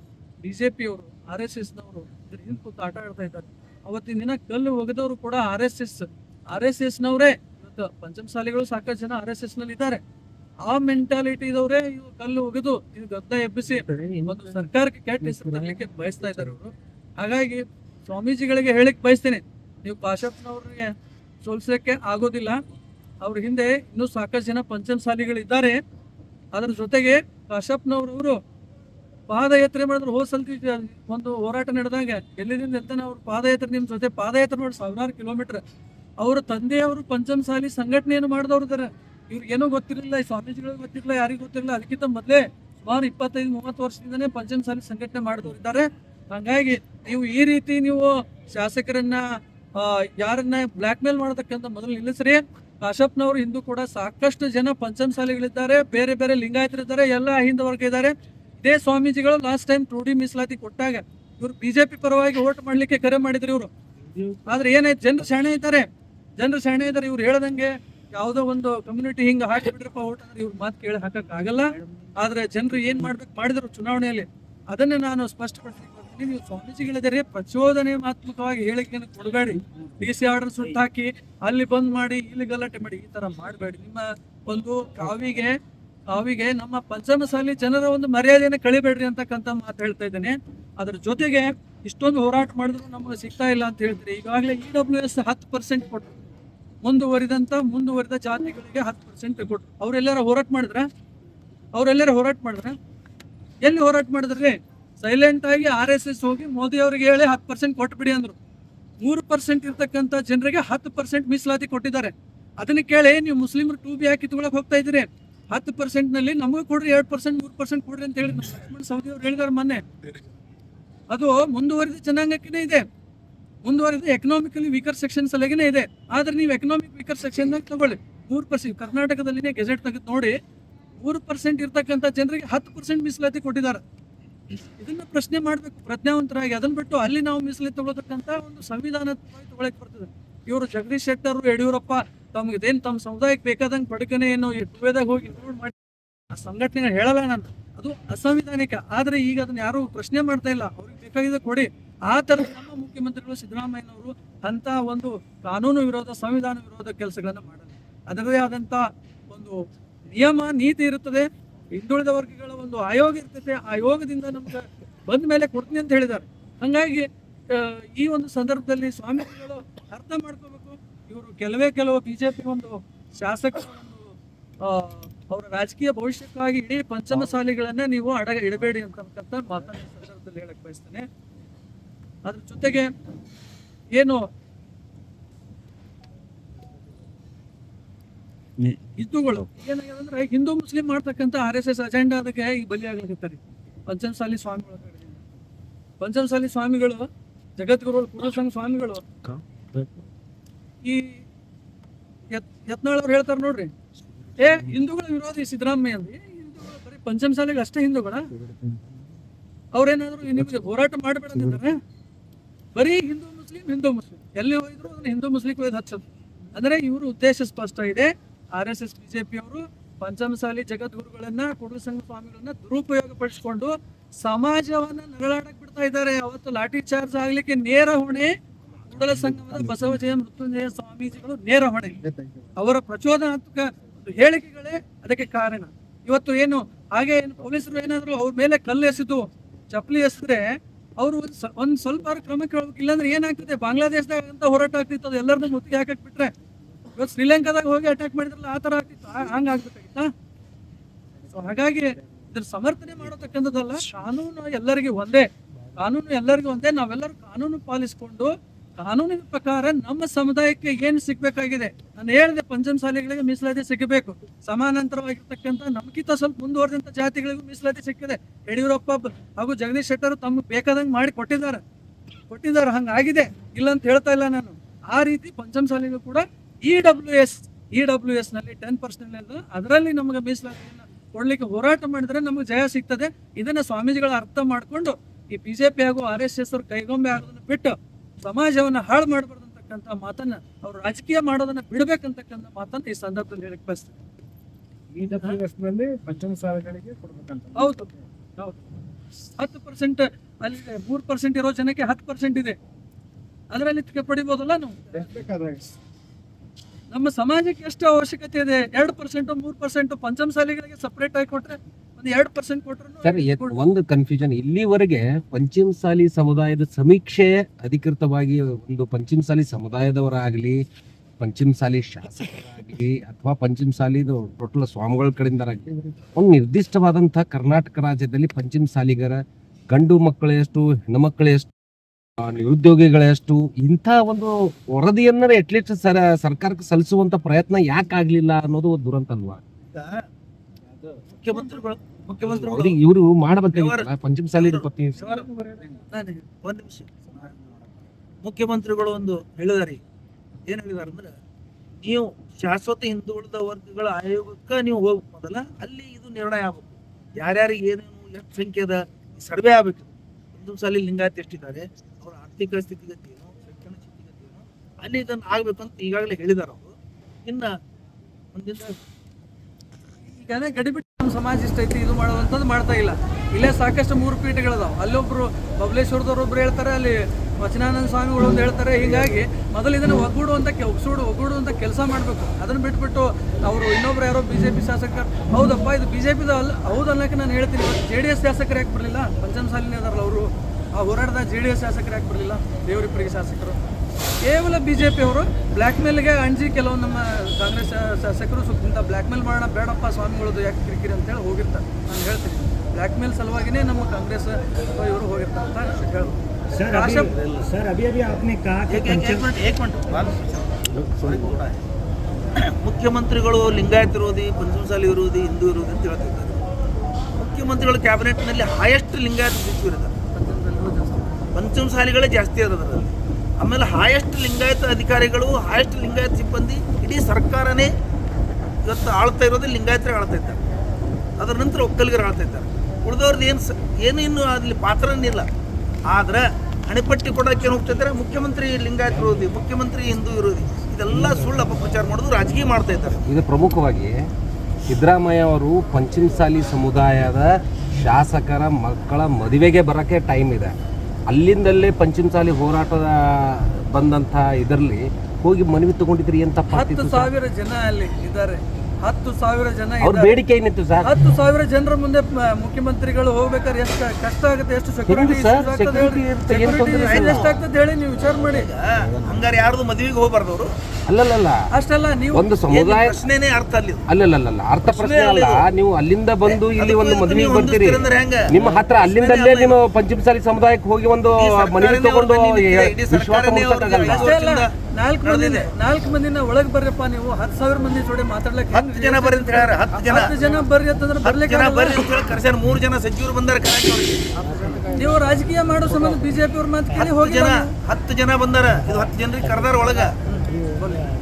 ಬಿ ಜೆ ಪಿಯವರು ಆರ್ ಎಸ್ ಎಸ್ನವರು ಇದ್ರ ಹಿಂದೆ ಕೂತು ಆಟ ಆಡ್ತಾ ಇದ್ದಾರೆ. ಅವತ್ತಿನ ದಿನ ಕಲ್ಲು ಒಗೆದವರು ಕೂಡ R S S R S ಎಸ್ನವರೇ ಇವತ್ತು ಪಂಚಮಸಾಲಿಗಳು ಸಾಕಷ್ಟು ಜನ ಆರ್ ಎಸ್ ಎಸ್ನಲ್ಲಿ ಇದ್ದಾರೆ ಆ ಮೆಂಟಾಲಿಟಿ ಇದವರೇ ಇವ್ರು ಕಲ್ಲು ಒಗೆದು ಇದು ಗದ್ದ ಎಬ್ಬಿಸಿ ಒಂದು ಸರ್ಕಾರಕ್ಕೆ ಕೆಟ್ಟ ಹೆಸರು ತರಲಿಕ್ಕೆ ಬಯಸ್ತಾ ಇದ್ದಾರೆ ಅವರು. ಹಾಗಾಗಿ ಸ್ವಾಮೀಜಿಗಳಿಗೆ ಹೇಳಿಕ್ ಬಯಸ್ತೇನೆ. ನೀವು ಪಾಶಪ್ಪನವ್ರಿಗೆ ಸೋಲ್ಸಕ್ಕೆ ಆಗೋದಿಲ್ಲ. ಅವ್ರ ಹಿಂದೆ ಇನ್ನೂ ಸಾಕಷ್ಟು ಜನ ಪಂಚಮಸಾಲಿಗಳಿದ್ದಾರೆ. ಅದರ ಜೊತೆಗೆ ಕಾಶಪ್ಪನವ್ರವರು ಪಾದಯಾತ್ರೆ ಮಾಡಿದ್ರು. ಹೋದ್ ಸಲ್ತಿ ಜ- ಒಂದು ಹೋರಾಟ ನಡೆದಾಗ ಎಲ್ಲಿದಿಂದ ಎತ್ತನ ಅವ್ರು ಪಾದಯಾತ್ರೆ ನಿಮ್ಮ ಜೊತೆ ಪಾದಯಾತ್ರೆ ಮಾಡಿ ಸಾವಿರಾರು ಕಿಲೋಮೀಟರ್. ಅವ್ರ ತಂದೆಯವರು ಪಂಚಮಸಾಲಿ ಸಂಘಟನೆಯನ್ನು ಮಾಡಿದವ್ರು ಇದ್ದಾರೆ ಇವ್ರಿಗೆ ಏನೂ ಗೊತ್ತಿರಲಿಲ್ಲ. ಈ ಸ್ವಾಮೀಜಿಗಳಿಗೆ ಗೊತ್ತಿರಲಿಲ್ಲ, ಯಾರಿಗೂ ಗೊತ್ತಿರಲಿಲ್ಲ. ಅದಕ್ಕಿಂತ ಮೊದಲೇ ಸುಮಾರು ಇಪ್ಪತ್ತೈದು, ಮೂವತ್ತು ವರ್ಷದಿಂದನೇ ಪಂಚಮಸಾಲಿ ಸಂಘಟನೆ ಮಾಡಿದವ್ರು ಇದ್ದಾರೆ ಹಾಗಾಗಿ ನೀವು ಈ ರೀತಿ ನೀವು ಶಾಸಕರನ್ನ ಯಾರನ್ನ ಬ್ಲ್ಯಾಕ್ ಮೇಲ್ ಮಾಡತಕ್ಕಂಥ ಮೊದಲು ನಿಲ್ಲಿಸ್ರಿ. ಕಾಶಪ್ಪನವರು ಹಿಂದೂ ಕೂಡ ಸಾಕಷ್ಟು ಜನ ಪಂಚಮಸಾಲಿಗಳಿದ್ದಾರೆ, ಬೇರೆ ಬೇರೆ ಲಿಂಗಾಯತರಿದ್ದಾರೆ, ಎಲ್ಲ ಅಹಿಂದ ವರ್ಗ ಇದ್ದಾರೆ. ಇದೇ ಸ್ವಾಮೀಜಿಗಳು ಲಾಸ್ಟ್ ಟೈಮ್ ಟೂ ಡಿ ಮೀಸಲಾತಿ ಕೊಟ್ಟಾಗ ಇವ್ರು ಬಿಜೆಪಿ ಪರವಾಗಿ ಓಟ್ ಮಾಡ್ಲಿಕ್ಕೆ ಕರೆ ಮಾಡಿದ್ರು ಇವರು. ಆದ್ರೆ ಏನಾಯ್ತು? ಜನರು ಶಾಣೆ ಇದ್ದಾರೆ. ಜನರು ಶಾಣೆ ಇದ್ದಾರೆ, ಇವ್ರು ಹೇಳ್ದಂಗೆ ಯಾವುದೋ ಒಂದು ಕಮ್ಯುನಿಟಿ ಹಿಂಗ ಹಾಕಿ ಬಿಡ್ರಪ್ಪ ಓಟ್ ಅಂದ್ರೆ ಇವ್ರ ಮಾತು ಕೇಳಿ ಹಾಕಕ್ ಆಗಲ್ಲ ಆದ್ರೆ ಜನರು ಏನ್ ಮಾಡ್ಬೇಕು? ಮಾಡಿದ್ರು ಚುನಾವಣೆಯಲ್ಲಿ. ಅದನ್ನೇ ನಾನು ಸ್ಪಷ್ಟಪಡಿಸಿ ನೀವು ಸ್ವಾಮೀಜಿಗಳಿದರೆ ಪ್ರಚೋದನೆ ಮಾತ್ಮಕವಾಗಿ ಹೇಳಿಕೆಯನ್ನು ಕೊಡಬೇಡಿ. ಡಿ ಸಿ ಆರ್ಡರ್ ಸುಟ್ಟಾಕಿ ಅಲ್ಲಿ ಬಂದ್ ಮಾಡಿ, ಇಲ್ಲಿ ಗಲಾಟೆ ಮಾಡಿ, ಈ ತರ ಮಾಡಬೇಡಿ. ನಿಮ್ಮ ಒಂದು ಕಾವಿಗೆ ಕಾವಿಗೆ ನಮ್ಮ ಪಂಚಮಸಾಲಿ ಜನರ ಒಂದು ಮರ್ಯಾದೆಯನ್ನು ಕಳಿಬೇಡ್ರಿ ಅಂತಕ್ಕಂಥ ಮಾತು ಹೇಳ್ತಾ ಇದ್ದೇನೆ. ಅದ್ರ ಜೊತೆಗೆ ಇಷ್ಟೊಂದು ಹೋರಾಟ ಮಾಡಿದ್ರು ನಮಗೆ ಸಿಗ್ತಾ ಇಲ್ಲ ಅಂತ ಹೇಳ್ತೀರಿ. ಈಗಾಗಲೇ ಇ ಡಬ್ಲ್ಯೂ ಎಸ್ ಹತ್ತು ಪರ್ಸೆಂಟ್ ಕೊಟ್ಟರು ಮುಂದುವರಿದಂತ, ಮುಂದುವರಿದ ಜಾತಿಗಳಿಗೆ ಹತ್ತು ಪರ್ಸೆಂಟ್ ಕೊಟ್ಟರು ಅವರೆಲ್ಲರ ಹೋರಾಟ ಮಾಡಿದ್ರ? ಅವರೆಲ್ಲರ ಹೋರಾಟ ಮಾಡಿದ್ರ? ಎಲ್ಲಿ ಹೋರಾಟ ಮಾಡಿದ್ರಿ? ಸೈಲೆಂಟ್ ಆಗಿ ಆರ್ ಎಸ್ ಎಸ್ ಹೋಗಿ ಮೋದಿ ಅವರಿಗೆ ಹೇಳಿ ಹತ್ತು ಪರ್ಸೆಂಟ್ ಕೊಟ್ಬಿಡಿ ಅಂದ್ರು. ಮೂರು ಪರ್ಸೆಂಟ್ ಇರ್ತಕ್ಕಂಥ ಜನರಿಗೆ ಹತ್ತು ಪರ್ಸೆಂಟ್ ಮೀಸಲಾತಿ ಕೊಟ್ಟಿದ್ದಾರೆ. ಅದನ್ನ ಕೇಳಿ ನೀವು ಮುಸ್ಲಿಮರು ಟೂ ಬಿ ಹಾಕಿ ತಗೊಳಕ್ ಹೋಗ್ತಾ ಇದ್ದೀರಿ. ಹತ್ತು ಪರ್ಸೆಂಟ್ನಲ್ಲಿ ನಮಗೂ ಕೊಡ್ರಿ, ಎರಡು ಪರ್ಸೆಂಟ್ ಮೂರು ಪರ್ಸೆಂಟ್ ಕೊಡ್ರಿ ಅಂತ ಹೇಳಿ ಸೌದಿ ಅವ್ರು ಹೇಳಿದಾರೆ ಮೊನ್ನೆ. ಅದು ಮುಂದುವರಿದ ಜನಾಂಗಕ್ಕೆ ಇದೆ. ಮುಂದುವರಿದ ಎಕನಾಮಿಕಲಿ ವೀಕರ್ ಸೆಕ್ಷನ್ ಅಲ್ಲಿಗೆ ಇದೆ. ಆದ್ರೆ ನೀವು ಎಕನಾಮಿಕ್ ವೀಕರ್ ಸೆಕ್ಷನ್ ತಗೊಳ್ಳಿ. ಮೂರು ಪರ್ಸೆಂಟ್ ಕರ್ನಾಟಕದಲ್ಲಿನೇ ಗೆಜೆಟ್ ತೆಗೆದು ನೋಡಿ, ಮೂರು ಪರ್ಸೆಂಟ್ ಇರ್ತಕ್ಕಂಥ ಜನರಿಗೆ ಹತ್ತು ಪರ್ಸೆಂಟ್ ಮೀಸಲಾತಿ ಕೊಟ್ಟಿದ್ದಾರೆ. ಇದನ್ನ ಪ್ರಶ್ನೆ ಮಾಡಬೇಕು, ಪ್ರಜ್ಞಾವಂತರಾಗಿ. ಅದನ್ನ ಬಿಟ್ಟು ಅಲ್ಲಿ ನಾವು ಮೀಸಲಿ ತಗೊಳ್ತಕ್ಕಂತ ಒಂದು ಸಂವಿಧಾನ ತಗೊಳಕ್ ಬರ್ತದೆ. ಇವರು ಜಗದೀಶ್ ಶೆಟ್ಟರ್, ಯಡಿಯೂರಪ್ಪ, ತಮ್ಗೆ ಇದೇನು ತಮ್ಮ ಸಮುದಾಯಕ್ಕೆ ಬೇಕಾದಂಗೆ ಪಡ್ಕನೆ ಏನೋ ಟುವೇದಾಗ ಹೋಗಿ ಇನ್ಕ್ಲೂಡ್ ಮಾಡಿ. ಆ ಸಂಘಟನೆ ಹೇಳಲ್ಲ ನಾನು. ಅದು ಅಸಂವಿಧಾನಿಕ. ಆದ್ರೆ ಈಗ ಅದನ್ನ ಯಾರು ಪ್ರಶ್ನೆ ಮಾಡ್ತಾ ಇಲ್ಲ. ಅವ್ರಿಗೆ ಬೇಕಾಗಿದೆ ಕೊಡಿ. ಆ ತರ ನಮ್ಮ ಮುಖ್ಯಮಂತ್ರಿಗಳು ಸಿದ್ದರಾಮಯ್ಯನವರು ಅಂತ ಒಂದು ಕಾನೂನು ವಿರೋಧ, ಸಂವಿಧಾನ ವಿರೋಧ ಕೆಲಸಗಳನ್ನ ಮಾಡಲ್ಲ. ಅದರದೇ ಆದಂತ ಒಂದು ನಿಯಮ, ನೀತಿ ಇರುತ್ತದೆ. ಹಿಂದುಳಿದ ವರ್ಗಗಳ ಒಂದು ಆಯೋಗ ಇರ್ತೈತೆ ಆ ಆಯೋಗದಿಂದ ನಮ್ಗೆ ಬಂದ ಮೇಲೆ ಕೊಡ್ತೀನಿ ಅಂತ ಹೇಳಿದ್ದಾರೆ. ಹಂಗಾಗಿ ಈ ಒಂದು ಸಂದರ್ಭದಲ್ಲಿ ಸ್ವಾಮೀಜಿಗಳು ಅರ್ಥ ಮಾಡ್ಕೋಬೇಕು. ಇವರು ಕೆಲವೇ ಕೆಲವು ಬಿಜೆಪಿ ಒಂದು ಶಾಸಕ ಅವರ ರಾಜಕೀಯ ಭವಿಷ್ಯಕ್ಕಾಗಿ ಇಡೀ ಪಂಚಮಸಾಲಿಗಳನ್ನ ನೀವು ಅಡಗ ಇಡಬೇಡಿ ಅಂತಕ್ಕಂಥ ಮಾತನಾಡಿದ ಸಂದರ್ಭದಲ್ಲಿ ಹೇಳಕ್ ಬಯಸ್ತೇನೆ. ಅದ್ರ ಜೊತೆಗೆ, ಏನು ಹಿಂದೂಗಳು ಏನಾಗಿದೆ ಅಂದ್ರೆ ಹಿಂದೂ ಮುಸ್ಲಿಂ ಮಾಡ್ತಕ್ಕಂಥ ಆರ್ ಎಸ್ ಎಸ್ ಅಜೆಂಡಾ ಅದಕ್ಕೆ ಈಗ ಆಗ್ಲಿಕ್ಕೆ ಪಂಚಮಸಾಲಿ ಸ್ವಾಮಿಗಳ. ಪಂಚಮಸಾಲಿ ಸ್ವಾಮಿಗಳು ಜಗದ್ಗುರು ಪುರುಷಂಗ ಸ್ವಾಮಿಗಳು. ಈ ಯತ್ನಾಳವ್ರು ಯತ್ನಾಳ್ ಅವ್ರು ಹೇಳ್ತಾರೆ ನೋಡ್ರಿ. ಏ ಹಿಂದೂಗಳ ವಿರೋಧಿ ಸಿದ್ದರಾಮಯ್ಯ ಅಂದ್ರೆ ಹಿಂದೂಗಳು ಬರೀ ಪಂಚಮಸಾಲಿಗೆ ಅಷ್ಟೇ ಹಿಂದೂಗಳ. ಅವ್ರೇನಾದ್ರು ನಿಮಗೆ ಹೋರಾಟ ಮಾಡಬೇಡಂತಿದ್ದಾರೆ? ಬರೀ ಹಿಂದೂ ಮುಸ್ಲಿಂ ಹಿಂದೂ ಮುಸ್ಲಿಂ. ಎಲ್ಲಿ ಹೋಗಿದ್ರು ಅದನ್ನ ಹಿಂದೂ ಮುಸ್ಲಿಂ ಹಚ್ಚೋದು. ಅಂದ್ರೆ ಇವರು ಉದ್ದೇಶ ಸ್ಪಷ್ಟ ಇದೆ. ಆರ್ ಎಸ್ ಎಸ್ ಬಿಜೆಪಿ ಅವರು ಪಂಚಮಸಾಲಿ ಜಗದ್ಗುರುಗಳನ್ನ ಕೊಡಲು ಸಂಘ ಸ್ವಾಮಿಗಳನ್ನ ದುರುಪಯೋಗ ಪಡಿಸ್ಕೊಂಡು ಸಮಾಜವನ್ನ ನರಳಾಡಕ್ ಬಿಡ್ತಾ ಇದ್ದಾರೆ. ಅವತ್ತು ಲಾಠಿ ಚಾರ್ಜ್ ಆಗ್ಲಿಕ್ಕೆ ನೇರ ಹೊಣೆ ಕೂಡಲ ಸಂಗಮದ ಬಸವಜಯ ಮೃತ್ಯುಂಜಯ ಸ್ವಾಮೀಜಿಗಳು ನೇರ ಹೊಣೆ. ಅವರ ಪ್ರಚೋದನಾತ್ಮಕ ಒಂದು ಹೇಳಿಕೆಗಳೇ ಅದಕ್ಕೆ ಕಾರಣ. ಇವತ್ತು ಏನು ಹಾಗೆ ಏನು ಪೊಲೀಸರು ಏನಾದ್ರು ಅವ್ರ ಮೇಲೆ ಕಲ್ಲು ಎಸೆದು ಚಪ್ಪಲಿ ಎಸೆದ್ರೆ ಅವರು ಒಂದ್ ಸ್ವಲ್ಪ ಕ್ರಮ ಕೇಳಬೇಕು ಇಲ್ಲಾಂದ್ರೆ ಏನಾಗ್ತದೆ? ಬಾಂಗ್ಲಾದೇಶದಾಗ ಅಂತ ಹೋರಾಟ ಆಗ್ತಿತ್ತು ಎಲ್ಲರನ್ನೂ ಮುತ್ತಿಗೆ ಹಾಕಕ್ ಬಿಟ್ರೆ ಇವತ್ತು ಶ್ರೀಲಂಕಾದಾಗ ಹೋಗಿ ಅಟ್ಯಾಕ್ ಮಾಡಿದ್ರಲ್ಲ, ಆ ತರ ಆಗ್ತಿತ್ತು. ಹಂಗೆ ಆಗ್ಬೇಕಾಗಿತ್ತ? ಸೊ ಹಾಗಾಗಿ ಇದ್ರ ಸಮರ್ಥನೆ ಮಾಡತಕ್ಕಂಥದ್ದಲ್ಲ, ಕಾನೂನು ಎಲ್ಲರಿಗೂ ಒಂದೇ. ಕಾನೂನು ಎಲ್ಲರಿಗೂ ಒಂದೇ. ನಾವೆಲ್ಲರೂ ಕಾನೂನು ಪಾಲಿಸ್ಕೊಂಡು, ಕಾನೂನಿನ ಪ್ರಕಾರ ನಮ್ಮ ಸಮುದಾಯಕ್ಕೆ ಏನು ಸಿಗ್ಬೇಕಾಗಿದೆ? ನಾನು ಹೇಳಿದೆ ಪಂಚಮಸಾಲಿಗಳಿಗೆ ಮೀಸಲಾತಿ ಸಿಗಬೇಕು. ಸಮಾನಾಂತರವಾಗಿರ್ತಕ್ಕಂಥ ನಮಗಿಂತ ಸ್ವಲ್ಪ ಮುಂದುವರೆದಂತ ಜಾತಿಗಳಿಗೂ ಮೀಸಲಾತಿ ಸಿಕ್ಕಿದೆ. ಯಡಿಯೂರಪ್ಪ ಹಾಗೂ ಜಗದೀಶ್ ಶೆಟ್ಟರ್ ತಮ್ಗೆ ಬೇಕಾದಂಗೆ ಮಾಡಿ ಕೊಟ್ಟಿದ್ದಾರೆ. ಕೊಟ್ಟಿದ್ದಾರೆ, ಹಂಗಾಗಿದೆ. ಇಲ್ಲ ಅಂತ ಹೇಳ್ತಾ ಇಲ್ಲ ನಾನು. ಆ ರೀತಿ ಪಂಚಮ ಸಾಲಿಗೂ ಕೂಡ E W S E W ಎಸ್ನಲ್ಲಿ ten percent ಅದರಲ್ಲಿ ನಮಗೆ ಮೀಸಲಾತಿಯನ್ನು ಕೊಡ್ಲಿಕ್ಕೆ ಹೋರಾಟ ಮಾಡಿದ್ರೆ ನಮಗೆ ಜಯ ಸಿಗ್ತದೆ. ಇದನ್ನ ಸ್ವಾಮೀಜಿಗಳ ಅರ್ಥ ಮಾಡ್ಕೊಂಡು ಈ ಬಿಜೆಪಿ ಹಾಗೂ ಆರ್ ಎಸ್ ಎಸ್ ಅವ್ರ ಕೈಗೊಂಬೆ ಆಗೋದನ್ನ ಬಿಟ್ಟು ಸಮಾಜವನ್ನ ಹಾಳು ಮಾಡಬಾರ್ದು ಅಂತಕ್ಕಂಥ ಮಾತನ್ನ ಅವ್ರು ರಾಜಕೀಯ ಮಾಡೋದನ್ನ ಬಿಡಬೇಕಂತಕ್ಕಂಥ ಮಾತನ್ನ ಈ ಸಂದರ್ಭದಲ್ಲಿ ಹೇಳಕ್ಕೆ ಬಯಸ್ತೇನೆ. ಡಬ್ಲ್ಯೂ ಕೊಡ್ಬೇಕಂತ. ಹೌದು. ಹೌದು. ಹತ್ತು ಪರ್ಸೆಂಟ್ ಅಲ್ಲಿ ಮೂರು ಪರ್ಸೆಂಟ್ ಇರೋ ಜನಕ್ಕೆ ಹತ್ತು ಪರ್ಸೆಂಟ್ ಇದೆ. ಅದರಲ್ಲಿ ಪಡಿಬೋದಲ್ಲ ನಾವು? ನಮ್ಮ ಸಮಾಜಕ್ಕೆ ಎಷ್ಟು ಅವಶ್ಯಕತೆ ಇದೆ? ಎರಡು ಪರ್ಸೆಂಟ್ ಮೂರು ಪರ್ಸೆಂಟ್ ಪಂಚಮಸಾಲಿಗಳಿಗೆ ಸಪ್ರೇಟ್ ಆಗಿ ಕೊಟ್ರೆ ಒಂದು ಎರಡು ಪರ್ಸೆಂಟ್ ಸರ್ ಕೊಟ್ಟರು ಒಂದು ಕನ್ಫ್ಯೂಷನ್ ಇಲ್ಲಿವರೆಗೆ ಪಂಚಮಸಾಲಿ ಸಮುದಾಯದ ಸಮೀಕ್ಷೆ ಅಧಿಕೃತವಾಗಿ ಒಂದು ಪಂಚಮಸಾಲಿ ಪಂಚಮ ಪಂಚಮಸಾಲಿ ಶಾಸಕರಾಗಲಿ ಅಥವಾ ಪಂಚಮಸಾಲಿ ಟೋಟಲ್ ಸ್ವಾಮಿಗಳ ಕಡೆಯಿಂದ ಒಂದು ನಿರ್ದಿಷ್ಟವಾದಂತಹ ಕರ್ನಾಟಕ ರಾಜ್ಯದಲ್ಲಿ ಪಂಚಮಸಾಲಿಗರ ಗಂಡು ಮಕ್ಕಳ ಎಷ್ಟು ಹೆಣ್ಣು ಮಕ್ಕಳು ಎಷ್ಟು ಆ, ನಿರುದ್ಯೋಗಿಗಳ ಎಷ್ಟು ಇಂಥ ಒಂದು ವರದಿಯನ್ನ ಅಟ್ಲೀಸ್ಟ್ ಸರ ಸರ್ಕಾರಕ್ಕೆ ಸಲ್ಲಿಸುವಂತ ಪ್ರಯತ್ನ ಯಾಕೆ ಆಗ್ಲಿಲ್ಲ ಅನ್ನೋದು ಒಂದು ದುರಂತ ಅಲ್ವಾ? ಮುಖ್ಯಮಂತ್ರಿಗಳು ಇವರು ಮಾಡಬೇಕಾಗಿತ್ತಲ್ಲ ಪಂಚಮಸಾಲಿ ಪತ್ನಿ ನಾನು ನಿಮಿಷ. ಮುಖ್ಯಮಂತ್ರಿಗಳು ಒಂದು ಹೇಳಿದಾರೆ ಏನ್ ಹೇಳಿದಾರೆ ಅಂದ್ರೆ ನೀವು ಶಾಶ್ವತ ಹಿಂದುಳಿದ ವರ್ಗಗಳ ಆಯೋಗಕ್ಕೆ ನೀವು ಹೋಗ್ಬೇಕು ಮೊದಲ ಅಲ್ಲಿ ಇದು ನಿರ್ಣಯ ಆಗ್ಬೇಕು. ಯಾರ್ಯಾರಿಗೆ ಏನೇನು ಎಷ್ಟು ಸಂಖ್ಯೆದ ಸರ್ವೆ ಆಗ್ಬೇಕು. ಒಂದು ಸಾಲಿ ಲಿಂಗಾಯತ್ ಎಷ್ಟಿದ್ದಾರೆ ಆರ್ಥಿಕ ಸ್ಥಿತಿಗತಿ ಏನು ಶಿಕ್ಷಣ ಸ್ಥಿತಿಗತಿ ಏನು. ಅಲ್ಲಿ ಇದನ್ನ ಆಗ್ಬೇಕು ಅಂತ ಈಗಾಗಲೇ ಹೇಳಿದಾರ ಅವರು. ಇನ್ನ ಮುಂದಿನ ಈಗ ಅದೇ ಗಡಿಬಿಟ್ಟು ನಮ್ಮ ಸಮಾಜ ಇಷ್ಟ ಐತಿ, ಇದು ಮಾಡುವಂಥದ್ದು ಮಾಡ್ತಾ ಇಲ್ಲ. ಇಲ್ಲೇ ಸಾಕಷ್ಟು ಮೂರು ಪೀಠಗಳದಾವ. ಅಲ್ಲೊಬ್ರು ಬಬಲೇಶ್ವರದವ್ರು ಒಬ್ರು ಹೇಳ್ತಾರೆ, ಅಲ್ಲಿ ವಚನಾನಂದ ಸ್ವಾಮಿಗಳು ಒಂದು ಹೇಳ್ತಾರೆ. ಹೀಗಾಗಿ ಮೊದಲು ಇದನ್ನು ಒಗ್ಗೂಡುವಂತ ಕೆ- ಒಗ್ಸೂಡು ಅಂತ ಕೆಲಸ ಮಾಡಬೇಕು. ಅದನ್ನ ಬಿಟ್ಬಿಟ್ಟು ಅವರು ಇನ್ನೊಬ್ರು ಯಾರೋ ಬಿಜೆಪಿ ಶಾಸಕರು. ಹೌದಪ್ಪ, ಇದು ಬಿಜೆಪಿದ ಅಲ್ಲ, ಹೌದು ಅನ್ನೋಕೆ ನಾನು ಹೇಳ್ತೀನಿ. ಜೆ ಡಿ ಎಸ್ ಶಾಸಕರು ಯಾಕೆ ಬರಲಿಲ್ಲ? ಪಂಚಮಸಾಲಿನೇ ಅದಾರಲ್ಲ ಅವರು. ಆ ಹೋರಾಟದ ಜೆ ಡಿ ಎಸ್ ಶಾಸಕರು ಯಾಕೆ ಬರಲಿಲ್ಲ ದೇವರಿಪ್ಪರಿಗೆ ಶಾಸಕರು ಕೇವಲ ಬಿಜೆಪಿ ಅವರು ಬ್ಲ್ಯಾಕ್ ಮೇಲ್ಗೆ ಅಂಜಿ ಕೆಲವು ನಮ್ಮ ಕಾಂಗ್ರೆಸ್ ಶಾ- ಶಾಸಕರು ಸ್ವಲ್ಪ ಇಂಥ ಬ್ಲ್ಯಾಕ್ ಮೇಲ್ ಮಾಡೋಣ ಬೇಡಪ್ಪ ಸ್ವಾಮಿಗಳದ್ದು ಯಾಕೆ ಕಿರಿಕಿರಿ ಅಂತೇಳಿ ಹೋಗಿರ್ತಾರೆ ನಾನು ಹೇಳ್ತೀನಿ ಬ್ಲ್ಯಾಕ್ ಮೇಲ್ ಸಲುವಾಗಿನೇ ನಮ್ಮ ಕಾಂಗ್ರೆಸ್ ಅಥವಾ ಇವರು ಹೋಗಿರ್ತಾರೆ ಅಂತ ಹೇಳ್ಬೋದು सर काश्यप- अभी सर अभी अभी आपने कहा कि एक एक एक पंचम मिनट एक मिनट बात sorry, ಕೂಡ. ಮುಖ್ಯಮಂತ್ರಿಗಳು ಲಿಂಗಾಯತ ವಿರೋಧಿ ಪಂಚಮಸಾಲಿ ವಿರೋಧಿ ಹಿಂದೂ ವಿರೋಧಿ ಅಂತ ಹೇಳ್ತಿದ್ದಾರೆ ಮುಖ್ಯಮಂತ್ರಿಗಳ ಕ್ಯಾಬಿನೆಟ್ನಲ್ಲಿ ಹೈಯೆಸ್ಟ್ ಲಿಂಗಾಯತ ಸಚಿವರಿದ್ದಾರೆ ಪಂಚಮಸಾಲಿಗಳೇ ಜಾಸ್ತಿ ಇರೋದ್ರಲ್ಲಿ ಆಮೇಲೆ ಹಾಯೆಸ್ಟ್ ಲಿಂಗಾಯತ ಅಧಿಕಾರಿಗಳು ಹಾಯೆಸ್ಟ್ ಲಿಂಗಾಯತ ಸಿಬ್ಬಂದಿ, ಇಡೀ ಸರ್ಕಾರನೇ ಇವತ್ತು ಆಳ್ತಾ ಇರೋದು ಲಿಂಗಾಯತರೇ ಆಳ್ತಾ ಇದ್ದಾರೆ. ಅದರ ನಂತರ ಒಕ್ಕಲಿಗರು ಆಳ್ತಾ ಇದ್ದಾರೆ. ಉಳಿದವ್ರದ್ದು ಏನು ಸ ಏನೇನು ಅಲ್ಲಿ ಪಾತ್ರನಿಲ್ಲ ಆದ್ರೆ ಹಣೆಪಟ್ಟಿ ಕೊಡೋಕೆ ಏನು ಹೋಗ್ತಾ ಮುಖ್ಯಮಂತ್ರಿ ಲಿಂಗಾಯತ ವಿರೋಧಿ, ಮುಖ್ಯಮಂತ್ರಿ ಹಿಂದೂ ಇರೋದು ಇದೆಲ್ಲ ಸುಳ್ಳು ಅಪಪ್ರಚಾರ ಮಾಡೋದು ರಾಜಕೀಯ ಮಾಡ್ತಾ ಇದ್ದಾರೆ. ಇದು ಪ್ರಮುಖವಾಗಿ ಸಿದ್ದರಾಮಯ್ಯ ಅವರು ಪಂಚಮಸಾಲಿ ಸಮುದಾಯದ ಶಾಸಕರ ಮಕ್ಕಳ ಮದುವೆಗೆ ಬರೋಕ್ಕೆ ಟೈಮ್ ಇದೆ. ಅಲ್ಲಿಂದಲೇ ಪಂಚಮಸಾಲಿ ಹೋರಾಟದ ಬಂದಂಥ ಇದರಲ್ಲಿ ಹೋಗಿ ಮನವಿ ತಗೊಂಡಿದ್ರಿ ಅಂತ ಹತ್ತು ಸಾವಿರ ಜನ ಅಲ್ಲಿ ಇದ್ದಾರೆ. ಹತ್ತು ಸಾವಿರ ಜನ ಅವ್ರ. ಬೇಡಿಕೆ ಏನಿತ್ತು ಸರ್? ಹತ್ತು ಸಾವಿರ ಜನರ ಮುಂದೆ ಮುಖ್ಯಮಂತ್ರಿಗಳು ಹೋಗ್ಬೇಕಾದ್ರೆ ಎಷ್ಟು ಕಷ್ಟ ಆಗುತ್ತೆ ಎಷ್ಟು ಸೆಕ್ಯೂರಿಟಿ ಎಷ್ಟಾಗ್ತದೆ ಹೇಳಿ. ನೀವು ವಿಚಾರ ಮಾಡಿ. ಹಂಗಾರೆ ಯಾರ್ದು ಮದುವೆಗೆ ಹೋಗ್ಬಾರ್ದವ್ರು ಅಲ್ಲಲ್ಲ ಅಷ್ಟಲ್ಲ ನೀವು ಒಂದು ಸಮುದಾಯ ಪ್ರಶ್ನೆನೇ ಅರ್ಥ ಅಲ್ಲಿ ಅಲ್ಲಲ್ಲ ಅರ್ಥ ಪ್ರಶ್ನೆ ಅಲ್ಲ. ನೀವು ಅಲ್ಲಿಂದ ಬಂದು ಇಲ್ಲಿ ಒಂದು ಮದುವೆಗೆ ಬರ್ತೀರಿ. ನಿಮ್ಮ ಹತ್ರ ಅಲ್ಲಿಂದಲ್ಲೇ ನೀವು ಪಂಚಮಸಾಲಿ ಸಮುದಾಯಕ್ಕೆ ಹೋಗಿ ಒಂದು ಮನೆ ಅವ್ರ ತಗೊಂಡು ವಿಶ್ವಾಸ ಸರ್ಕಾರನೇ ಹೊಂದಕ್ಕಾಗಲ್ಲ. ಅವ್ರಿಗೆ ಅಷ್ಟೇ ಅಲ್ಲ ವರ್ಷದಿಂದ ನಾಲ್ಕು ಮಂದಿ ನಡೆದಿದೆ. ನಾಲ್ಕು ಮಂದಿನ ಒಳಗ್ ಬರ್ರಪ್ಪ ನೀವು ಹತ್ತು ಸಾವಿರ ಮಂದಿ ಜೋಡಿ ಮಾತಾಡ್ಲಿಕ್ಕೆ ಹೆಂಗ್ ಹತ್ತು ಜನ ಬರ್ರಿ ಅಂತ ಹೇಳ್ಯಾರ ಹತ್ತು ಜನ ಹತ್ತು ಜನ ಬರ್ರಿ ಅಂತಂದ್ರೆ ಹತ್ತು ಬರ್ಲಿಕ್ಕೆ ಜನ ಆಗಲ್ಲ. ಬರ್ರಿ ಅಂತ ಹೇಳಿ ಕರ್ಸ್ಯಾರ ಮೂರು ಜನ ಸಚಿವರು ಬಂದಾರ ಕರೆಕ್ಟ್ ಅವ್ರಿಗೆ. ನೀವು ರಾಜಕೀಯ ಮಾಡೋ ಸಂಬಂಧ ಬಿಜೆಪಿ ಅವ್ರ ಮಾತು ಕೇಳಿ ಹತ್ತು ಹೋಗಿ ಜನ ಹತ್ತು ಜನ ಬಂದಾರ ಇದು ಹತ್ತು ಜನರಿಗೆ ಕರೆದಾರ ಒಳಗ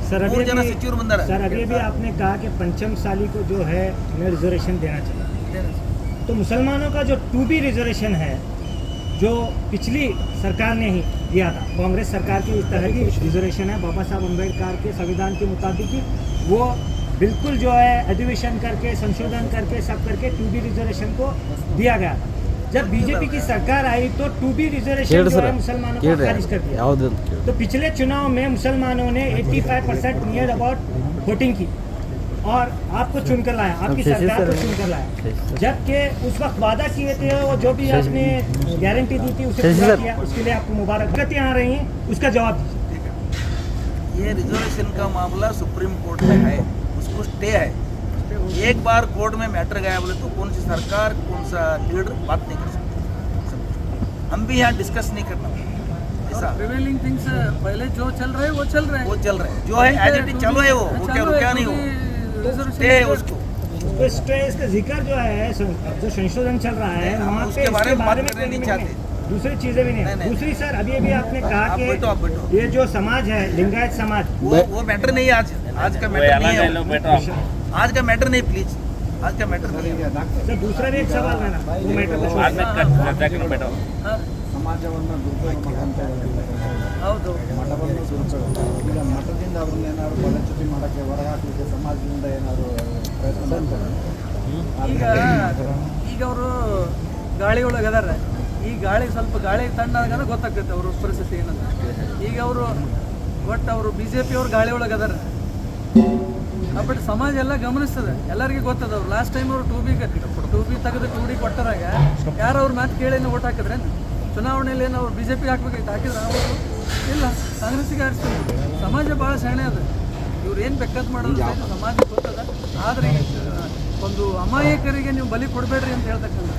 सर अभी ಮೂರು ಜನ अभी ಸಚಿವರು ಬಂದಾರ सर अभी अभी आपने कहा कि पंचम साली को जो है हमें रिजर्वेशन देना चाहिए तो मुसलमानों का जो टू बी रिजर्वेशन है जो पिछली सरकार ने ही दिया था। कांग्रेस सरकार की इस तरह की रिजर्वेशन है। बाबा साहब अंबेडकर के संविधान के मुताबिक ही वो बिल्कुल जो है अधिवेशन करके संशोधन करके सब करके टू बी रिजर्वेशन को दिया गया था। जब बीजेपी की सरकार आई तो टू बी रिजर्वेशन जो है मुसलमानों को खारिज कर दिया। तो पिछले चुनाव में मुसलमानों ने 85 परसेंट नियर अबाउट वोटिंग की। और आपको चुनकर लाया आपकी सरकार को चुनकर लाया। जबकि उस वक्त वादा किए थे वो जो भी आपने गारंटी दी थी उसे पूरा किया उसके लिए आपको मुबारक गति आ रही है उसका जवाब दीजिए। ये रिजर्वेशन का मामला सुप्रीम कोर्ट में है उसको स्टे है। एक बार कोर्ट में मैटर गया बोले तो कौन सी सरकार कौन सा लीडर बात नहीं कर सकते? हम भी यहाँ डिस्कस नहीं करना। प्रिवेलिंग थिंग्स पहले जो चल रहे हैं वो चल रहे हैं। वो चल रहा है। जो है एज इट इज़ चलो है वो। वो क्या रुका नहीं हो? है उसको। तो स्ट्रेस का ज़िक्र जो है जो संशोधन चल रहा है हम वहाँ पे बारे में बात बारे नहीं चाहते। दूसरी चीज़ें भी नहीं नहीं, है। नहीं। दूसरी सर अभी अभी आपने कहा बैठो, कि ये जो समाज है लिंगायत समाज। वो वो मैटर नहीं आज। आज का मैटर नहीं है। आज का मैटर नहीं प्लीज़ आज का मैटर नहीं है। सर दूसरा भी एक सवाल है ना वो मैटर ಸಮಾಜವನ್ನು ಅಂತ ಮಾಡ್ಕೊಂತ ಹೌದು. ಮಠವನ್ನು ದುರುಪಯೋಗ ಈಗ ಮಠದಿಂದ ಅವ್ರನ್ನ ಏನಾದ್ರು ಪದಚ್ಯುತಿ ಮಾಡೋಕ್ಕೆ ಹೊರಹಾಕಲಿಕ್ಕೆ ಸಮಾಜದಿಂದ ಏನಾದ್ರು ಪ್ರಯತ್ನ ಈಗ ಈಗ ಅವರು ಗಾಳಿ ಒಳಗೆ ಅದಾರೆ. ಈ ಗಾಳಿ ಸ್ವಲ್ಪ ಗಾಳಿ ತಣ್ಣಗಾದ್ರೆ ಗೊತ್ತಾಗ್ತೈತೆ ಅವರು ಪರಿಸ್ಥಿತಿ ಏನಂತ. ಈಗ ಅವರು ಒಟ್ಟು ಅವರು ಬಿ ಜೆ ಪಿ ಅವ್ರು ಗಾಳಿ ಒಳಗೆ ಅದಾರೆ. ಬಟ್ ಸಮಾಜ ಎಲ್ಲ ಗಮನಿಸ್ತದೆ. ಎಲ್ಲರಿಗೂ ಗೊತ್ತದ ಅವ್ರು. ಲಾಸ್ಟ್ ಟೈಮ್ ಅವ್ರು ಟೂ ಬಿ ಟೂ ಬಿ ತೆಗೆದು ಟೂ ಡಿ ಯಾರು ಅವ್ರ ಮಾತು ಕೇಳಿನ ಓಟ್ ಹಾಕಿದ್ರೆ ಚುನಾವಣೆಯಲ್ಲಿ ಏನು ಅವ್ರು ಬಿ ಜೆ ಪಿ ಹಾಕ್ಬೇಕಾಯ್ತು. ಹಾಕಿದ್ರೆ ಇಲ್ಲ, ಕಾಂಗ್ರೆಸ್ಸಿಗೆ ಆರಿಸ್ತಾರೆ ಸಮಾಜ ಭಾಳ ಸೆಣೆ ಅದ. ಇವ್ರು ಏನು ಬೆಕ್ಕತ್ತು ಮಾಡೋದು ಸಮಾಜ ಗೊತ್ತದ? ಆದರೆ, ಒಂದು ಅಮಾಯಕರಿಗೆ ನೀವು ಬಲಿ ಕೊಡಬೇಡ್ರಿ ಅಂತ ಹೇಳ್ತಕ್ಕಂಥ.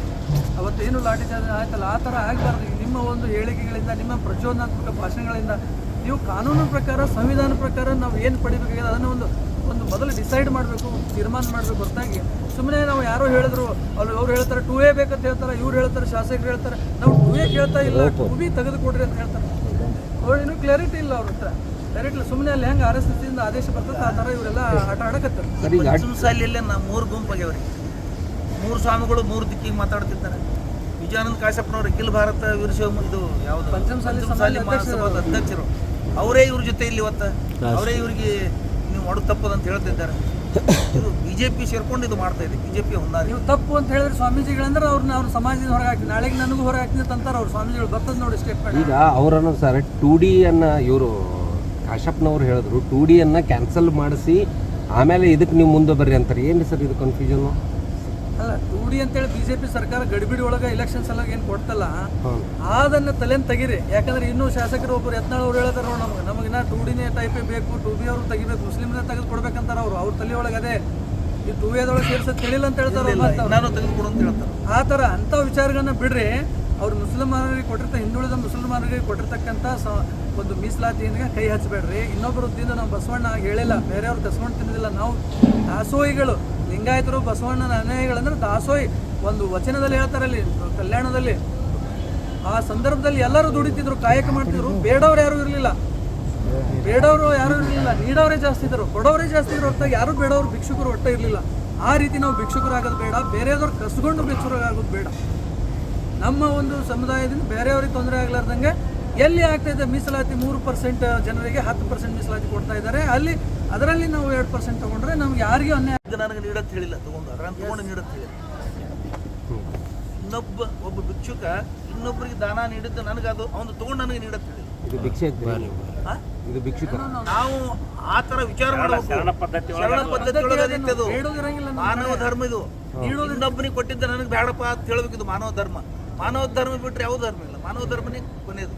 ಏನು ಲಾಠಿ ಚಾರ್ಜ್ ಆಯ್ತಲ್ಲ, ಆ ಥರ ಆಗಬಾರ್ದು. ನಿಮ್ಮ ಒಂದು ಹೇಳಿಕೆಗಳಿಂದ, ನಿಮ್ಮ ಪ್ರಚೋದನಾತ್ಮಕ ಭಾಷಣಗಳಿಂದ ನೀವು ಕಾನೂನು ಪ್ರಕಾರ, ಸಂವಿಧಾನ ಪ್ರಕಾರ ನಾವು ಏನು ಪಡಿಬೇಕಾಗಿದೆ ಅದನ್ನು ಒಂದು ಒಂದು ಮೊದಲು ಡಿಸೈಡ್ ಮಾಡಬೇಕು ತೀರ್ಮಾನ ಮಾಡಬೇಕು ಹೊರತಾಗಿ. ಸುಮ್ಮನೆ ನಾವು ಯಾರೋ ಹೇಳಿದ್ರು ಅವ್ರು ಅವ್ರು ಹೇಳ್ತಾರೆ ಟೂ ಎ ಬೇಕಂತ ಹೇಳ್ತಾರೆ ಇವ್ರು ಹೇಳ್ತಾರೆ ಶಾಸಕರು ಹೇಳ್ತಾರೆ. ನಾವು ಟೂ ಎ ಕೇಳ್ತಾ ಇಲ್ಲ ಟೂ ಬಿ ತೆಗೆದುಕೊಡ್ರಿ ಅಂತ ಹೇಳ್ತಾರೆ. ಅವ್ರು ಇನ್ನೂ ಕ್ಲಾರಿಟಿ ಇಲ್ಲ ಅವ್ರ ಹತ್ರ. ಕ್ಲಾರಿಟಿ ಇಲ್ಲ. ಸುಮ್ಮನೆ ಅಲ್ಲಿ ಹೆಂಗೆ ಆರ್ ಎಸ್ ಎಸ್ ಇಂದ ಆದೇಶ ಬರ್ತದೆ ಆ ಥರ ಇವರೆಲ್ಲ ಆಟ ಆಡಕತ್ತಾರೆ. ಇಲ್ಲೇ ನಮ್ಮ ಮೂರು ನಾ ಮೂರು ಗುಂಪಾಗ್ಯಾವ್ರಿ ಮೂರು ಸ್ವಾಮಿಗಳು ಮೂರು ದಿಕ್ಕಿಗೆ ಮಾತಾಡ್ತಿರ್ತಾರೆ ವಿಜಯಾನಂದ ಕಾಶ್ಯಪ್ಪನವರು ಅಖಿಲ ಭಾರತ ವೀರಶೈವ ಇದು ಯಾವುದು? ಪಂಚಮಸಾಲಿ ಮಹಾಸಭಾದ ಅಧ್ಯಕ್ಷರು. ಅವರೇ ಇವ್ರ ಜೊತೆ ಇಲ್ಲಿ ಇವತ್ತ? ಅವರೇ ಇವರಿಗೆ ನೀವು ಒಡಗು ತಪ್ಪದಂತ ಹೇಳ್ತಿದ್ದಾರೆ ಇದು ಬಿಜೆಪಿ ಸೇರ್ಕೊಂಡು ಇದು ಮಾಡ್ತಾ ಇದೆ. ಬಿಜೆಪಿ ಹೊಂದಾರಿ ನೀವು ತಪ್ಪು ಅಂತ ಹೇಳಿದ್ರೆ ಸ್ವಾಮೀಜಿಗಳಂದ್ರೆ ಅವ್ರನ್ನ ಅವ್ರ ಸಮಾಜದಿಂದ ಹೊರಗೆ ಹಾಕ್ತೀನಿ ನಾಳೆಗೆ ನನಗೂ ಹೊರಗೆ ಹಾಕ್ತೀನಿ ಅಂತ ಅಂತಾರೆ ಅವ್ರು. ಸ್ವಾಮೀಜಿಗಳು ಬರ್ತದೆ ನೋಡಿ ಸ್ಟೇಟ್ಮೆಂಟ್ ಈಗ ಅವರನ್ನು ಸರ್ ಟು ಡಿ ಅನ್ನ ಇವರು ಕಾಶಪ್ಪನವ್ರು ಹೇಳಿದ್ರು. ಟು ಡಿ ಅನ್ನ ಕ್ಯಾನ್ಸಲ್ ಮಾಡಿಸಿ ಆಮೇಲೆ ಇದಕ್ಕೆ ನೀವು ಮುಂದೆ ಬರ್ರಿ ಅಂತಾರೆ. ಏನು ಸರ್ ಇದು ಕನ್ಫ್ಯೂಷನ್ ಅಲ್ಲ ಟೂ ಡಿ ಅಂತೇಳಿ ಬಿ ಜೆ ಪಿ ಸರ್ಕಾರ ಗಡಿಬಿಡಿ ಒಳಗೆ ಎಲೆಕ್ಷನ್ ಸಲುವಾಗಿ ಏನು ಕೊಡ್ತಲ್ಲ ಅದನ್ನ ತಲೆನ್ ತೆಗಿರಿ. ಯಾಕಂದ್ರೆ ಇನ್ನೂ ಶಾಸಕರು ಒಬ್ಬರು ಯತ್ನಾಳ್ ಅವ್ರು ಹೇಳ್ತಾರೆ ನೋಡಿ ನಮ್ಗೆ. ನಾ ಟೂ ಡಿನೇ ಟೈಪೇ ಬೇಕು ಟೂ ಬಿ ತಗಿಬೇಕು ತೆಗಿಬೇಕು. ಮುಸ್ಲಿಮ್ನೇ ತೆಗೆದು ಕೊಡ್ಬೇಕಂತಾರೆ ಅವರು. ಅವ್ರ ತಲೆ ಒಳಗೆ ಅದೇ. ಈ ಟೂ ಎದೊಳಗೆ ಸೇರ್ಸೋದು ತಿಳಿಲ್ಲ ಅಂತ ಹೇಳ್ತಾರೆ ನಾನು ತಗದು ಅವ್ರು. ನಾನು ತೆಗೆದುಕೊಡು ಅಂತ ಹೇಳ್ತಾರೆ. ಆ ಥರ ಅಂಥ ವಿಚಾರಗಳನ್ನ ಬಿಡ್ರಿ. ಅವ್ರು ಮುಸಲ್ಮಾನರಿಗೆ ಕೊಟ್ಟಿರ್ತ ಹಿಂದುಳಿದ ಮುಸಲ್ಮಾನರಿಗೆ ಕೊಟ್ಟಿರ್ತಕ್ಕಂಥ ಸ ಒಂದು ಮೀಸಲಾತಿಯಿಂದ ಕೈ ಹಚ್ಚಬೇಡ್ರಿ ಇನ್ನೊಬ್ಬರ ನಾವು ಬಸವಣ್ಣ ಹೇಳಿಲ್ಲ. ಬೇರೆಯವ್ರು ಕಸ್ಕೊಂಡು ತಿನ್ನಲಿಲ್ಲ ನಾವು ದಾಸೋಹಿಗಳು. ಲಿಂಗಾಯತರು, ಬಸವಣ್ಣನ ಅನುಯಾಯಿಗಳಂದ್ರೆ ದಾಸೋಹಿ. ಒಂದು ವಚನದಲ್ಲಿ ಹೇಳ್ತಾರಲ್ಲಿ ಕಲ್ಯಾಣದಲ್ಲಿ. ಆ ಸಂದರ್ಭದಲ್ಲಿ ಎಲ್ಲರೂ ದುಡಿತಿದ್ರು, ಕಾಯಕ ಮಾಡ್ತಿದ್ರು. ಬೇಡವ್ರು ಯಾರು ಇರಲಿಲ್ಲ. ಬೇಡವರು ಯಾರು ಇರಲಿಲ್ಲ. ನೀಡವರೇ ಜಾಸ್ತಿ ಇದ್ರು ಕೊಡೋರೇ ಜಾಸ್ತಿ ಇದ್ರು ಹೊರತಾಗಿ ಯಾರು ಬೇಡವರು, ಭಿಕ್ಷುಕರು ಒಟ್ಟ ಇರಲಿಲ್ಲ. ಆ ರೀತಿ ನಾವು ಭಿಕ್ಷುಕರಾಗೋದು ಬೇಡ. ಬೇರೆಯವ್ರು ಕಸ್ಕೊಂಡು ಭಿಕ್ಷುಕರಾಗೋದು ಬೇಡ. ನಮ್ಮ ಒಂದು ಸಮುದಾಯದಿಂದ ಬೇರೆಯವ್ರಿಗೆ ತೊಂದರೆ ಆಗ್ಲಾರ್ದಂಗೆ ಎಲ್ಲಿ ಆಗ್ತಾ ಇದೆ ಮೀಸಲಾತಿ ಮೂರು ಪರ್ಸೆಂಟ್ ಜನರಿಗೆ, ಹತ್ತು ಪರ್ಸೆಂಟ್ ಮೀಸಲಾತಿ ಕೊಡ್ತಾ ಇದ್ದಾರೆ. ಅಲ್ಲಿ ಅದರಲ್ಲಿ ನಾವು ಎರಡು ಪರ್ಸೆಂಟ್ ತಗೊಂಡ್ರೆ ನಮ್ಗೆ ಯಾರಿಗೂ ಅನ್ಯಾಯ ನನಗೆ ನೀಡತ್ ಹೇಳಿಲ್ಲ ತಗೊಂಡು ಅದನ್ನು ತಗೊಂಡು ನೀಡತ್ ಹೇಳಿಲ್ಲ. ಇನ್ನೊಬ್ಬ ಒಬ್ಬ ಭಿಕ್ಷುಕ ಇನ್ನೊಬ್ಬರಿಗೆ ದಾನ ನೀಡಿದ್ದು ನನಗೆ ಅದು ಅವನು ತಗೊಂಡು ನನಗೆ ನೀಡತ್ ಹೇಳಿಲ್ಲ. ಇದು ಭಿಕ್ಷೆ ಆ? ಇದು ಭಿಕ್ಷುಕರ ನಾವು ಆ ತರ ವಿಚಾರ ಮಾಡಬೇಕು. ಶರಣ ಪದ್ಧತಿ ಒಳಗೆ ಅದೈತೆ ಅದು ಮಾನವ ಧರ್ಮ ಇದು. ಇನ್ನೊಬ್ಬನಿಗೆ ಕೊಟ್ಟಿದ್ದ ನನಗೆ ಬೇಡಪ್ಪ ಅಂತ ಹೇಳಬೇಕು ಇದು ಮಾನವ ಧರ್ಮ. ಮಾನವ ಧರ್ಮ ಬಿಟ್ಟರೆ ಯಾವ ಧರ್ಮ ಇಲ್ಲ. ಮಾನವ ಧರ್ಮನೇ ಕೊನೆಯದು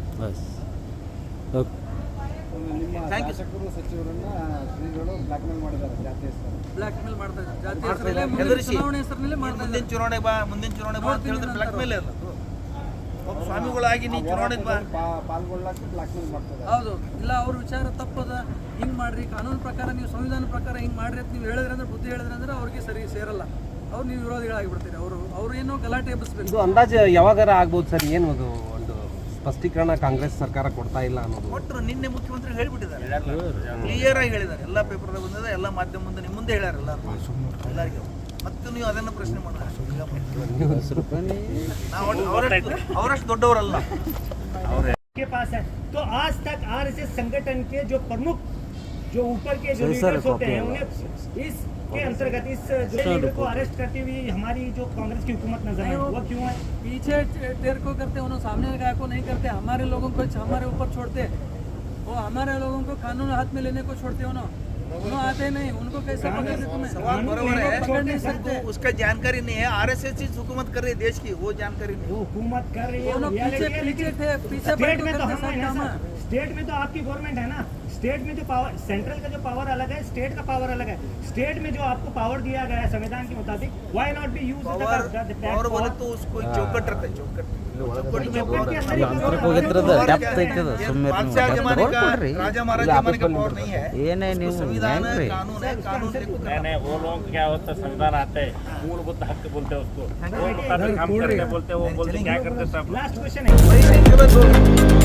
ನಿಮ್ಮ Thank you. ಶಾಸಕರು ಸಚಿವರನ್ನ ಶ್ರೀಗಳು ಬ್ಲಾಕ್ ಮೇಲ್ ಮಾಡಿದ್ದಾರೆ ಜಾತಿ ಹೆಸರು ಬ್ಲಾಕ್ ಮೇಲ್ ಮಾಡ್ತಾ ಜಾತಿ ಹೆಸರಲ್ಲೇ ಮುಂದಿನ. ಚುನಾವಣೆ ಹೆಸರಿನಲ್ಲಿ ಮಾಡ್ತಾ ಮುಂದಿನ ಚುನಾವಣೆ ಬಾ ಮುಂದಿನ ಚುನಾವಣೆ ಬಾ ಅಂತ ಹೇಳಿದ್ರೆ ಬ್ಲಾಕ್ ಮೇಲೆ ಅದು. ಒಬ್ಬ ಸ್ವಾಮಿಗಳಾಗಿ ನೀ ಚುನಾವಣೆ ಬಾ. ಪಾಲ್ಗೊಳ್ಳಕ್ಕೆ ಬ್ಲಾಕ್ ಮೇಲ್ ಮಾಡ್ತಾರೆ ಹೌದು. ಇಲ್ಲ ಅವ್ರ ವಿಚಾರ ತಪ್ಪದ ಹಿಂಗ್ ಮಾಡ್ರಿ. ಕಾನೂನು ಪ್ರಕಾರ ನೀವು ಸಂವಿಧಾನ ಪ್ರಕಾರ ಹಿಂಗ್ ಮಾಡ್ರಿ ಅಂತ ನೀವು ಹೇಳಿದ್ರೆ ಅಂದ್ರೆ ಬುದ್ಧಿ ಹೇಳಿದ್ರೆ ಅಂದ್ರೆ ಅವ್ರಿಗೆ ಸರಿ ಸೇರಲ್ಲ. ಅವ್ರು ನೀವು ವಿರೋಧಿಗಳಾಗಿಬಿಡ್ತೀರಿ. ಅವರು ಅವ್ರು ಏನೋ ಗಲಾಟೆ ಎಬ್ಬಿಸ್ಬೇಕು. ಇದು ಅಂದಾಜು ಯಾವಾಗಾರ ಆಗ್ಬೋದು ಸರ್? ಏನು ಅದು ಸ್ಪಷ್ಟೀಕರಣ ಕಾಂಗ್ರೆಸ್ ಸರ್ಕಾರ ಕೊಡ್ತಾ ಇಲ್ಲ ಅನ್ನೋದು ಒಟ್ಟರು ನಿನ್ನೆ ಮುಖ್ಯಮಂತ್ರಿ ಹೇಳಿಬಿಟ್ಟಿದ್ದಾರೆ ಕ್ಲಿಯರ್ ಆಗಿ ಹೇಳಿದ್ದಾರೆ ಎಲ್ಲ ಪೇಪರ್ ಬಂದಿದೆ ಎಲ್ಲ ಮಾಧ್ಯಮ ಮುಂದೆ ನಿಮ್ಮ ಮುಂದೆ ಹೇಳ್ಯಾರ ಎಲ್ಲರೂ ಎಲ್ಲರಿಗೂ ಮತ್ತೆ ನೀವು ಅದನ್ನ ಪ್ರಶ್ನೆ ಮಾಡಿದ್ರೆ ನಾವು ಒಟ್ಟು ಅವರಷ್ಟು ಅವರಷ್ಟು ದೊಡ್ಡವರಲ್ಲ के पास है तो आज तक आरएसएस संगठन के जो प्रमुख जो ऊपर के जो लीडर्स होते हैं उन्हें इस के अंतर्गत इस लीडर को अरेस्ट करती हुई हमारी जो कांग्रेस की हुकूमत नज़र आई वो क्यों है? पीछे टेर को करते उन्होंने सामने गाय को नहीं करते हमारे लोगों को हमारे ऊपर छोड़ते। वो हमारे लोगों को कानून हाथ में लेने को छोड़ते उन्होंने उन्होंने आते नहीं उनको कैसे पकड़ते तुम्हें? सवाल बराबर है। पकड़ नहीं सकते। उसका जानकारी नहीं है। आरएसएस ही हुकूमत कर रही है देश की वो जानकारी नहीं। हुकूमत कर रही है पीछे पीछे थे पीछे स्टेट में तो हम है स्टेट में तो आपकी गवर्नमेंट है ना। स्टेट में जो पावर सेंट्रल का जो पावर अलग है स्टेट का पावर अलग है स्टेट में जो आपको पावर दिया गया है संविधान के मुताबिक why not be use power power बोले तो उसको एक चौकट रहता है चौकट चौकट में पावर ಅಂತರಕ್ಕೆ ಹೋಗಿದ್ರದ ಡೆಪ್ತ್ ಐತದ ಸುಮ್ಮನೆ बादशाह जमाने का ಕೊಡ್ರಿ राजा महाराज जमाने का पावर नहीं है ಏನೇ उसको ನೀವು संविधान है ಹೆಂಗ್ರಿ कानून है कानून देखो नहीं नहीं वो लोग क्या होता है संविधान आते हैं मूलभूत हक बोलते हैं उसको वो मुताबिक हम करके बोलते हैं वो बोलते क्या करते हैं सब लास्ट क्वेश्चन है